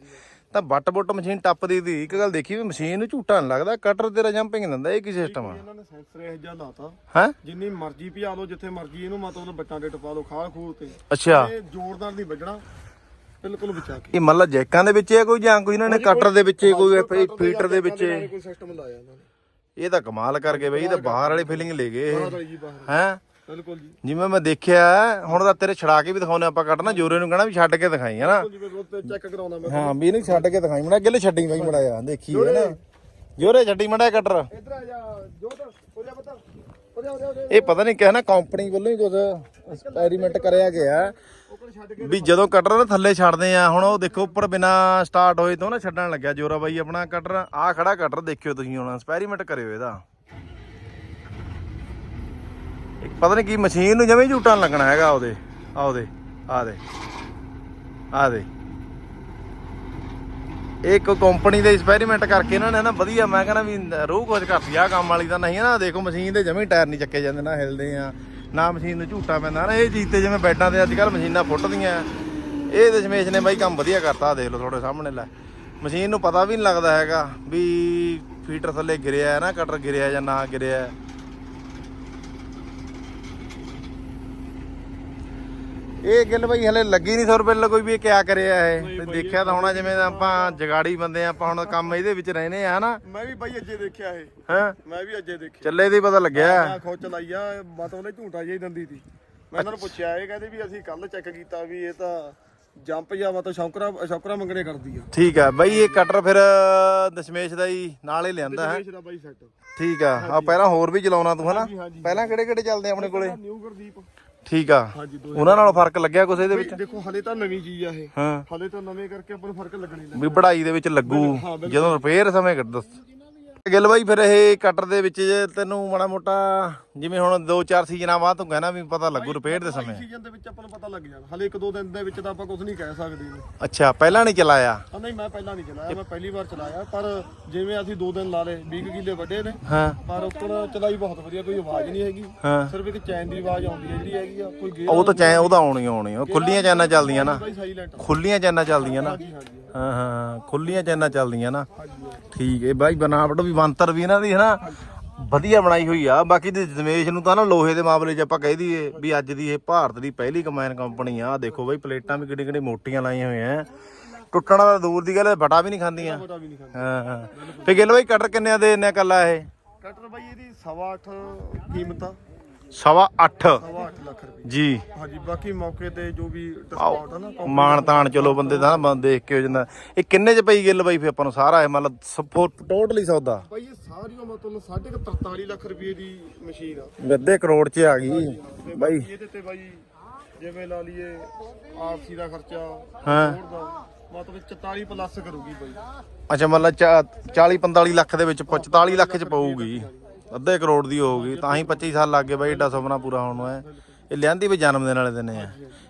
ਤਾਂ ਬੱਟ ਬੁੱਟ ਮਸ਼ੀਨ ਟੱਪਦੀ ਦੀ। ਇੱਕ ਗੱਲ ਦੇਖੀ ਵੀ ਮਸ਼ੀਨ ਨੂੰ ਝੂਟਾ ਨਹੀਂ ਲੱਗਦਾ ਕਟਰ ਤੇਰਾ ਜੰਪਿੰਗ ਦਿੰਦਾ ਇਹ ਕੀ ਸਿਸਟਮ ਆ? ਇਹਨਾਂ ਨੇ ਸੈਂਸਰ ਇਹ ਜਿਹਾ ਲਾਤਾ। ਹੈ? ਜਿੰਨੀ ਮਰਜ਼ੀ ਭਜਾ ਲਓ ਜਿੱਥੇ ਮਰਜ਼ੀ ਇਹਨੂੰ ਮਤਲਬ ਬੱਟਾਂ ਦੇ ਟਪਾ ਲਓ ਖਾਲ ਖੂਲ ਤੇ। ਅੱਛਾ। ਇਹ ਜ਼ੋਰਦਾਰ ਨਹੀਂ ਵੱਜਣਾ ਬਿਲਕੁਲ ਬਚਾ ਕੇ। ਇਹ ਮਤਲਬ ਜੈਕਾਂ ਦੇ ਵਿੱਚ ਹੈ ਕੋਈ ਜਾਂ ਕੋਈ ਇਹਨਾਂ ਨੇ ਕਟਰ ਦੇ ਵਿੱਚ ਕੋਈ ਫੀਟਰ ਦੇ ਵਿੱਚ ਕੋਈ ਸਿਸਟਮ ਲਾਇਆ ਇਹਨਾਂ ਨੇ। ਇਹ ਤਾਂ ਕਮਾਲ ਕਰਕੇ ਬਈ ਇਹ ਤਾਂ ਬਾਹਰ ਵਾਲੀ ਫੀਲਿੰਗ ਲੈ ਗਏ ਹੈ? ਬਿਲਕੁਲ ਜੀ। ਜਿਵੇਂ ਮੈਂ ਦੇਖਿਆ ਹੁਣ ਤਾਂ ਤੇਰੇ ਛੜਾ ਕੇ ਵੀ ਦਿਖਾਉਨੇ ਆਪਾਂ ਕੱਟਣਾ ਜੋਰੇ ਨੂੰ ਕਹਣਾ ਵੀ ਛੱਡ ਕੇ ਦਿਖਾਈ ਹਨਾ? ਚੈੱਕ ਕਰਾਉਣਾ ਮੈਂ ਹਾਂ ਵੀ ਇਹਨੂੰ ਛੱਡ ਕੇ ਦਿਖਾਈ ਮੜਾ ਗਿੱਲੇ ਛੱਡੀ ਬਾਈ ਮੜਾ ਆ ਦੇਖੀ ਹੈ ਨਾ। ਜੋਰੇ ਛੱਡੀ ਮੜਾ ਕਟਰ ਇੱਧਰ ਆ ਜਾ ਜੋਤ ਪਤਾ। ਇਹ ਪਤਾ ਨਹੀਂ ਕਿਹਾ ਨਾ ਕੰਪਨੀ ਵੱਲੋਂ ਹੀ ਕੁਝ ਐਕਸਪੈਰੀਮੈਂਟ ਕਰਿਆ ਗਿਆ। ਵੀ ਜਦੋਂ ਕਟਰ ਨਾ ਥੱਲੇ ਛੱਡਦੇ ਆ। ਹੁਣ ਉਹ ਦੇਖੋ ਉੱਪਰ ਬਿਨਾ ਸਟਾਰਟ ਹੋਏ ਤੋਂ ਨਾ ਛੱਡਣ ਲੱਗਿਆ ਜੋਰਾ ਬਾਈ ਆਪਣਾ ਕਟਰ ਆ ਖੜਾ ਕਟਰ ਦੇਖਿਓ ਤੁਸੀਂ ਹੁਣ ਐਕਸਪੈਰੀਮੈਂਟ ਕਰਿਓ ਇਹਦਾ। ਇੱਕ ਪਤਾ ਨਹੀਂ ਕੀ ਮਸ਼ੀਨ ਨੂੰ ਜਮੇ ਝੂਟਾਂ ਲੱਗਣਾ ਹੈਗਾ ਉਹਦੇ ਆ ਉਹਦੇ ਆ ਦੇ ਆ ਦੇ। ਇੱਕ ਕੰਪਨੀ ਦੇ ਐਕਸਪੈਰੀਮੈਂਟ ਕਰਕੇ ਇਹਨਾਂ ਨੇ ਨਾ ਵਧੀਆ ਮੈਂ ਕਹਿੰਦਾ ਵੀ ਰੂਹ ਕੁਝ ਕਰਤੀ ਆ ਕੰਮ ਵਾਲੀ ਤਾਂ ਨਹੀਂ ਨਾ ਦੇਖੋ ਮਸ਼ੀਨ ਦੇ ਜਮੇ ਟਾਇਰ ਨਹੀਂ ਚੱਕੇ ਜਾਂਦੇ ਨਾ ਹਿਲਦੇ ਆ। ਨਾ ਮਸ਼ੀਨ ਨੂੰ ਝੂਟਾ ਪੈਂਦਾ ਨਾ, ਇਹ ਚੀਜ਼ ਤੇ ਜਿਵੇਂ ਬੈਡਾਂ ਤੇ ਅੱਜ ਕੱਲ ਮਸ਼ੀਨਾਂ ਫੁੱਟਦੀਆਂ। ਇਹ ਦਸ਼ਮੇਸ਼ ਨੇ ਬਾਈ ਕੰਮ ਵਧੀਆ ਕਰਤਾ ਦੇਖ ਲਓ ਤੁਹਾਡੇ ਸਾਹਮਣੇ ਲੈ। ਮਸ਼ੀਨ ਨੂੰ ਪਤਾ ਵੀ ਨਹੀਂ ਲੱਗਦਾ ਹੈਗਾ ਵੀ ਫੀਟਰ ਥੱਲੇ ਗਿਰਿਆ ਹੈ ਨਾ, ਕਟਰ ਗਿਰਿਆ ਜਾਂ ਨਾ ਗਿਰਿਆ ਇਹ ਗੱਲ ਬਈ ਹਲੇ ਲੱਗੀ ਨਹੀਂ 100 ਰੁਪਏ ਲ ਕੋਈ ਵੀ ਇਹ ਕਿਆ ਕਰਿਆ ਇਹ। ਦੇਖਿਆ ਤਾਂ ਹੋਣਾ ਜਿਵੇਂ ਆਪਾਂ ਜਗਾੜੀ ਬੰਦੇ ਆ ਆਪਾਂ ਹੁਣ ਕੰਮ ਇਹਦੇ ਵਿੱਚ ਰਹਿੰਦੇ ਆ ਹਨਾ? ਮੈਂ ਵੀ ਬਾਈ ਅੱਜੇ ਦੇਖਿਆ ਇਹ। ਹਾਂ? ਮੈਂ ਵੀ ਅੱਜੇ ਦੇਖਿਆ। ਚੱਲੇ ਦੀ ਪਤਾ ਲੱਗਿਆ। ਮੈਂ ਖੋਚ ਲਾਈ ਆ ਮਤਲਬ ਨੇ ਝੂਟਾ ਜਿਹਾ ਹੀ ਦੰਦੀ ਸੀ ਮੈਂ ਇਹਨਾਂ ਨੂੰ ਪੁੱਛਿਆ ਇਹ ਕਹਿੰਦੇ ਵੀ ਅਸੀਂ ਕੱਲ ਚੈੱਕ ਕੀਤਾ ਵੀ ਇਹ ਤਾਂ ਜੰਪ ਜਾਂ ਮਤਲਬ ਸ਼ੌਕਰਾ ਸ਼ੌਕਰਾ ਮੰਗਣੇ ਕਰਦੀ ਆ। ਠੀਕ ਆ। ਬਈ ਇਹ ਕਟਰ ਫਿਰ ਦਸ਼ਮੇਸ਼ ਦਾ ਹੀ ਨਾਲ ਹੀ ਲਿਆਂਦਾ ਹੈ? ਦੇਸ਼ ਦਾ ਬਾਈ ਸੈੱਟ ਠੀਕ ਆ। ਆ ਪਹਿਲਾਂ ਹੋਰ ਵੀ ਚਲਾਉਣਾ ਤੂੰ ਹਨਾ। ਪਹਿਲਾਂ ਕਿਹੜੇ ਕਿਹੜੇ ਚੱਲਦੇ ਆਪਣੇ ਕੋਲੇ? ਨਿਊ ਗੁਰਦੀਪ। ਠੀਕ ਆ। ਹਾਂਜੀ ਦੋ ਉਹਨਾਂ ਨਾਲ ਫ਼ਰਕ ਲੱਗਿਆ ਕੁਛ ਇਹਦੇ ਵਿੱਚ? ਦੇਖੋ ਹਲੇ ਤਾਂ ਨਵੀਂ ਚੀਜ਼ ਆ ਇਹ। ਹਾਂ। ਹਲੇ ਤਾਂ ਨਵੇਂ ਕਰਕੇ ਆਪਾਂ ਨੂੰ ਫ਼ਰਕ ਲੱਗਣੀ ਲੱਗ ਵੀ ਪੜ੍ਹਾਈ ਦੇ ਵਿੱਚ ਲੱਗੂ ਹਾਂ, ਬਿਲਕੁਲ। ਜਦੋਂ ਰਿਪੇਅਰ ਸਮੇਂ ਕਰ ਦੱਸ। ਗਿੱਲ ਬਾਈ ਫਿਰ ਇਹ ਕਟਰ ਦੇ ਵਿੱਚ ਜੇ ਤੈਨੂੰ ਮਾੜਾ ਮੋਟਾ ਜਿਵੇਂ ਹੁਣ 2-4 ਸੀਜ਼ਨਾਂ ਬਾਅਦ ਤੂੰ ਕਹਿਣਾ ਵੀ ਪਤਾ ਲੱਗੂ ਰਿਪੇਅਰ ਦੇ ਸਮੇਂ। ਸੀਜ਼ਨ ਦੇ ਵਿੱਚ ਆਪਾਂ ਨੂੰ ਪਤਾ ਲੱਗ ਜਾਣਾ। ਹਲੇ ਇੱਕ ਦੋ ਦਿਨ ਦੇ ਵਿੱਚ ਤਾਂ ਆਪਾਂ ਕੁਝ ਨਹੀਂ ਕਹਿ ਸਕਦੇ ਅੱਛਾ ਪਹਿਲਾਂ ਨਹੀਂ ਚਲਾਇਆ? ਨਹੀਂ ਮੈਂ ਪਹਿਲਾਂ ਨਹੀਂ ਚਲਾਇਆ ਮੈਂ ਪਹਿਲੀ ਵਾਰ ਚਲਾਇਆ। ਪਰ ਜਿਵੇਂ ਅਸੀਂ ਦੋ ਦਿਨ ਲਾ ਲਏ 20 ਕਿੱਲੇ ਵੱਡੇ ਨੇ। ਹਾਂ। ਪਰ ਉੱਪਰ ਚਲਾਈ ਬਹੁਤ ਵਧੀਆ ਕੋਈ ਆਵਾਜ਼ ਨਹੀਂ ਹੈਗੀ। ਹਾਂ। ਸਿਰਫ ਇੱਕ ਚੈਨ ਦੀ ਆਵਾਜ਼ ਆਉਂਦੀ ਹੈ ਜਿਹੜੀ ਹੈਗੀ ਆ ਕੋਈ ਗੇਅਰ ਉਹ ਤਾਂ ਚੈ ਉਹਦਾ ਆਉਣੀ ਆਉਣੀ ਖੁੱਲੀਆਂ ਚੈਨਾਂ ਚੱਲਦੀਆਂ ਨਾ। ਖੁੱਲੀਆਂ ਚੈਨਾਂ ਚੱਲਦੀਆਂ ਨਾ। ਹਾਂਜੀ ਹਾਂਜੀ। ਹਾਂ ਹਾਂ ਖੁੱਲੀਆਂ ਚੈਨਾਂ ਚੱਲਦੀਆਂ ਨਾ। ਠੀਕ ਹੈ ਬਾਈ ਬਨਾਵਟ ਵੀ ਬੰਤਰ ਵੀ ਇਹਨਾਂ ਦੀ ਹੈ ਨਾ ਵਧੀਆ ਬਣਾਈ ਹੋਈ ਆ। ਬਾਕੀ ਦੀ ਦਮੇਸ਼ ਨੂੰ ਤਾਂ ਨਾ ਲੋਹੇ ਦੇ ਮਾਮਲੇ 'ਚ ਆਪਾਂ ਕਹਿ ਦਈਏ ਵੀ ਅੱਜ ਦੀ ਇਹ ਭਾਰਤ ਦੀ ਪਹਿਲੀ ਕੰਬਾਈਨ ਕੰਪਨੀ ਆ। ਦੇਖੋ ਬਾਈ ਪਲੇਟਾਂ ਵੀ ਕਿੱਡੀ ਕਿੱਡੀ ਮੋਟੀਆਂ ਲਾਈਆਂ ਹੋਈਆਂ ਟੁੱਟਣਾ ਤਾਂ ਦੂਰ ਦੀ ਗੱਲ ਬਟਾ ਵੀ ਨਹੀਂ ਖਾਂਦੀਆਂ। ਹਾਂ ਹਾਂ। ਗਿੱਲ ਬਾਈ ਕਟਰ ਕਿੰਨਿਆਂ ਦੇ ਇੰਨੇ ਕੱਲਾ ਇਹ? ਕਟਰ ਬਾਈ ਇਹਦੀ ਸਵਾ ਅੱਠ ਕੀਮਤ। ਆ ਸਵਾ 8 ਸਵਾ ਅੱਠ। ਲੱਖ ਰੁਪਏ। ਜੀ। ਹਾਂਜੀ ਬਾਕੀ ਮੌਕੇ ਤੇ ਜੋ ਵੀ ਡਿਸਕਾਊਂਟ ਆ ਨਾ ਮਾਣ ਤਾਣ ਚਲੋ ਬੰਦੇ ਦਾ ਨਾ ਬੰਦ ਦੇਖ ਕੇ ਹੋ ਜਾਂਦਾ। ਇਹ ਕਿੰਨੇ ਚ ਪਈ ਗਿੱਲ ਬਾਈ ਫੇ ਆਪਾਂ ਨੂੰ ਸਾਰਾ ਇਹ ਮਤਲਬ ਟੋਟਲੀ ਸੌਦਾ। ਬਾਈ ਇਹ ਸਾਰੀਆਂ ਮਤਲਬ ਸਾਢੇ ਕੁ 43 ਲੱਖ ਰੁਪਏ ਦੀ ਮਸ਼ੀਨ ਆ। ਅੱਧੇ ਕਰੋੜ ਚ ਆ ਗਈ। ਤੇ ਬਾਈ। ਇਹਦੇ ਤੇ ਬਾਈ ਜਿਵੇਂ ਲਾ ਲਈਏ ਆਰਸੀ ਦਾ ਖਰਚਾ ਹਾਂ। ਹੋਰ ਦਾ ਮਤਲਬ 44 ਪਲੱਸ ਕਰੂਗੀ ਬਾਈ। ਅੱਛਾ ਮਤਲਬ 40 45 ਲੱਖ ਦੇ ਵਿੱਚ 44 ਲੱਖ ਚ ਪਊਗੀ। ਅੱਧੇ ਕਰੋੜ ਦੀ ਹੋਊਗੀ ਤਾਂ ਹੀ 25 ਸਾਲ ਲੱਗ ਗਏ ਬਾਈ ਏਡਾ ਸੁਪਨਾ ਪੂਰਾ ਹੋਣ ਨੂੰ ਹੈ ਇਹ ਲਿਆਂਦੀ ਵੀ ਜਨਮ ਦਿਨ ਵਾਲੇ ਦਿਨ ਆ।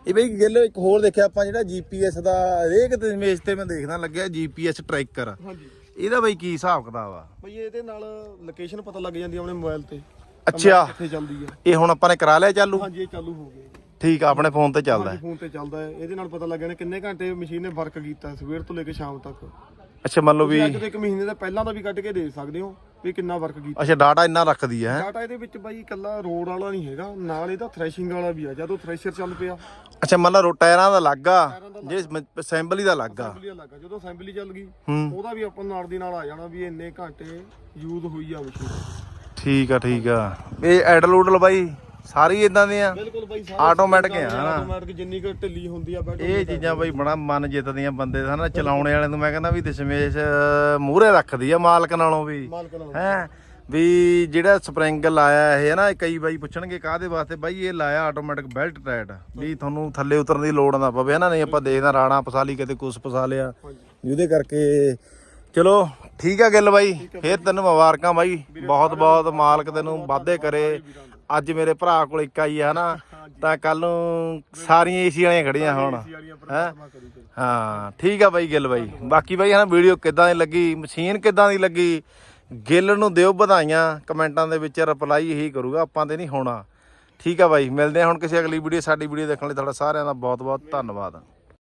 ਇਹ ਬਈ ਗਿੱਲ ਇੱਕ ਹੋਰ ਦੇਖਿਆ ਆਪਾਂ ਜਿਹੜਾ GPS ਦਾ ਹਰੇਕ ਤੇ ਇਮੇਜ ਤੇ ਮੈਂ ਦੇਖਦਾ ਲੱਗਿਆ GPS ਟਰੈਕਰ ਹਾਂਜੀ। ਇਹਦਾ ਬਈ ਕੀ ਹਿਸਾਬ ਕਿਤਾਬ ਆ? ਬਈ ਇਹਦੇ ਨਾਲ ਲੋਕੇਸ਼ਨ ਪਤਾ ਲੱਗ ਜਾਂਦੀ ਆ ਆਪਣੇ ਮੋਬਾਈਲ ਤੇ। ਅੱਛਾ। ਕਿੱਥੇ ਚੱਲਦੀ ਆ। ਇਹ ਹੁਣ ਆਪਾਂ ਨੇ ਕਰਾ ਲਿਆ ਚਾਲੂ? ਹਾਂਜੀ ਇਹ ਚਾਲੂ ਹੋ ਗਿਆ। ਜੀ। ਠੀਕ ਆ ਆਪਣੇ ਫੋਨ ਤੇ ਚੱਲਦਾ। ਹਾਂਜੀ ਹੈ ਫੋਨ ਤੇ ਚੱਲਦਾ ਹੈ। ਇਹਦੇ ਨਾਲ ਪਤਾ ਲੱਗ ਜਾਣਾ ਕਿੰਨੇ ਘੰਟੇ ਮਸ਼ੀਨ ਨੇ ਵਰਕ ਕੀਤਾ ਸਵੇਰ ਤੋਂ ਲੈ ਕੇ ਸ਼ਾਮ ਤੱਕ। ਅੱਛਾ ਮੰਨ ਲਓ ਵੀ ਤੁਸੀਂ ਅੱਜ ਦੇ ਇੱਕ ਮਹੀਨੇ ਦਾ ਪਹਿਲਾਂ ਦਾ ਵੀ ਕੱਢ ਕੇ ਦੇ ਸਕਦੇ ਹੋ। ਵੀ ਕਿੰਨਾ ਵਰਕ ਕੀਤਾ। ਅੱਛਾ ਡਾਟਾ ਇੰਨਾ ਰੱਖਦੀ ਹੈ? ਡਾਟਾ ਇਹਦੇ ਵਿੱਚ ਬਾਈ ਇਕੱਲਾ ਰੋਡ ਵਾਲਾ ਨਹੀਂ ਹੈਗਾ ਨਾਲ ਇਹਦਾ ਥ੍ਰੈਸ਼ਿੰਗ ਵਾਲਾ ਵੀ ਆ ਜਦੋਂ ਥ੍ਰੈਸ਼ਰ ਚੱਲ ਪਿਆ। ਅੱਛਾ ਮੰਨ ਲਾ ਟਾਇਰਾਂ ਦਾ ਲੱਗਾ ਜੇ ਅਸੈਂਬਲੀ ਦਾ ਲੱਗਾ ਅਸੈਂਬਲੀ ਲੱਗਾ ਜਦੋਂ ਅਸੈਂਬਲੀ ਚੱਲ ਗਈ ਉਹਦਾ ਵੀ ਆਪਾਂ ਨਾਲ ਦੀ ਨਾਲ ਆ ਜਾਣਾ ਵੀ ਇੰਨੇ ਘੰਟੇ ਯੂਜ਼ ਹੋਈ ਆ ਮਸ਼ੀਨ। ਠੀਕ ਆ ਠੀਕ ਆ। ਇਹ ਐਡਲ ਉਡਲ ਬਾਈ। ਸਾਰੀ ਇਦਾਂ ਦੀਆਂ ਬਿਲਕੁਲ ਬਾਈ Automatic ਹੈ, ਹਨਾ? ਆਟੋਮੈਟਿਕ ਜਿੰਨੀ ਕੁ ਢਿੱਲੀ ਹੁੰਦੀ ਆ ਬੈਠੋ ਇਹ ਚੀਜ਼ਾਂ ਬਈ ਬੜਾ ਮਨ ਜਿੱਤਦੀਆਂ ਬੰਦੇ ਦਾ ਨਾ ਚਲਾਉਣੇ ਵਾਲੇ ਨੂੰ ਮੈਂ ਕਹਿੰਦਾ ਵੀ ਦਸ਼ਮੇਸ਼ ਮੂਹਰੇ ਰੱਖਦੀ ਆ ਮਾਲਕ ਨਾਲੋਂ ਵੀ। ਮਾਲਕ ਨਾਲ। ਹੈ? ਵੀ ਜਿਹੜਾ ਸਪਰਿੰਗ ਲਾਇਆ ਇਹ ਨਾ ਕਈ ਬਾਈ ਪੁੱਛਣਗੇ ਕਾਹਦੇ ਵਾਸਤੇ? ਬਾਈ ਇਹ ਲਾਇਆ ਆਟੋਮੈਟਿਕ ਬੈਲਟ ਟਾਇਟ ਵੀ ਤੁਹਾਨੂੰ ਥੱਲੇ ਉਤਰਨ ਦੀ ਲੋੜ ਨਾ ਪਵੇ ਹਨਾ? ਨਹੀਂ ਆਪਾਂ ਦੇਖਦਾ ਰਾਣਾ ਫਸਾ ਲਈ ਕਿਤੇ ਕੁਸ ਫਸਾ ਲਿਆ। ਜਿਹਦੇ ਕਰਕੇ ਚਲੋ ਠੀਕ ਆ ਗੱਲ ਬਾਈ। ਫੇਰ ਤੈਨੂੰ ਮੁਬਾਰਕਾਂ ਬਾਈ। ਬਹੁਤ ਬਹੁਤ ਮਾਲਕ ਤੈਨੂੰ ਵਾਅਦੇ ਕਰੇ। ਅੱਜ ਮੇਰੇ ਭਰਾ ਕੋਲ ਇੱਕ ਆਈ ਆ ਨਾ ਤਾਂ ਕੱਲ ਨੂੰ ਸਾਰੀਆਂ ਏਸੀ ਵਾਲੀਆਂ ਖੜੀਆਂ ਹੋਣ। ਕਰੀ ਹਾਂ ਠੀਕ ਆ ਬਾਈ ਗਿੱਲ ਬਾਈ। ਬਾਕੀ ਬਾਈ ਹਨਾ ਵੀਡੀਓ ਕਿੱਦਾਂ ਦੀ ਲੱਗੀ ਮਸ਼ੀਨ ਕਿੱਦਾਂ ਦੀ ਲੱਗੀ ਗਿੱਲ ਨੂੰ ਦਿਓ ਵਧਾਈਆਂ ਕਮੈਂਟਾਂ ਦੇ ਵਿੱਚ ਰਿਪਲਾਈ ਇਹੀ ਕਰੂਗਾ ਆਪਾਂ ਤੇ ਨਹੀਂ ਹੋਣਾ। ਠੀਕ ਆ ਬਾਈ ਮਿਲਦੇ ਹਾਂ ਹੁਣ ਕਿਸੇ ਅਗਲੀ ਵੀਡੀਓ ਸਾਡੀ ਵੀਡੀਓ ਦੇਖਣ ਲਈ ਤੁਹਾਡਾ ਸਾਰਿਆਂ ਦਾ ਬਹੁਤ ਬਹੁਤ ਧੰਨਵਾਦ।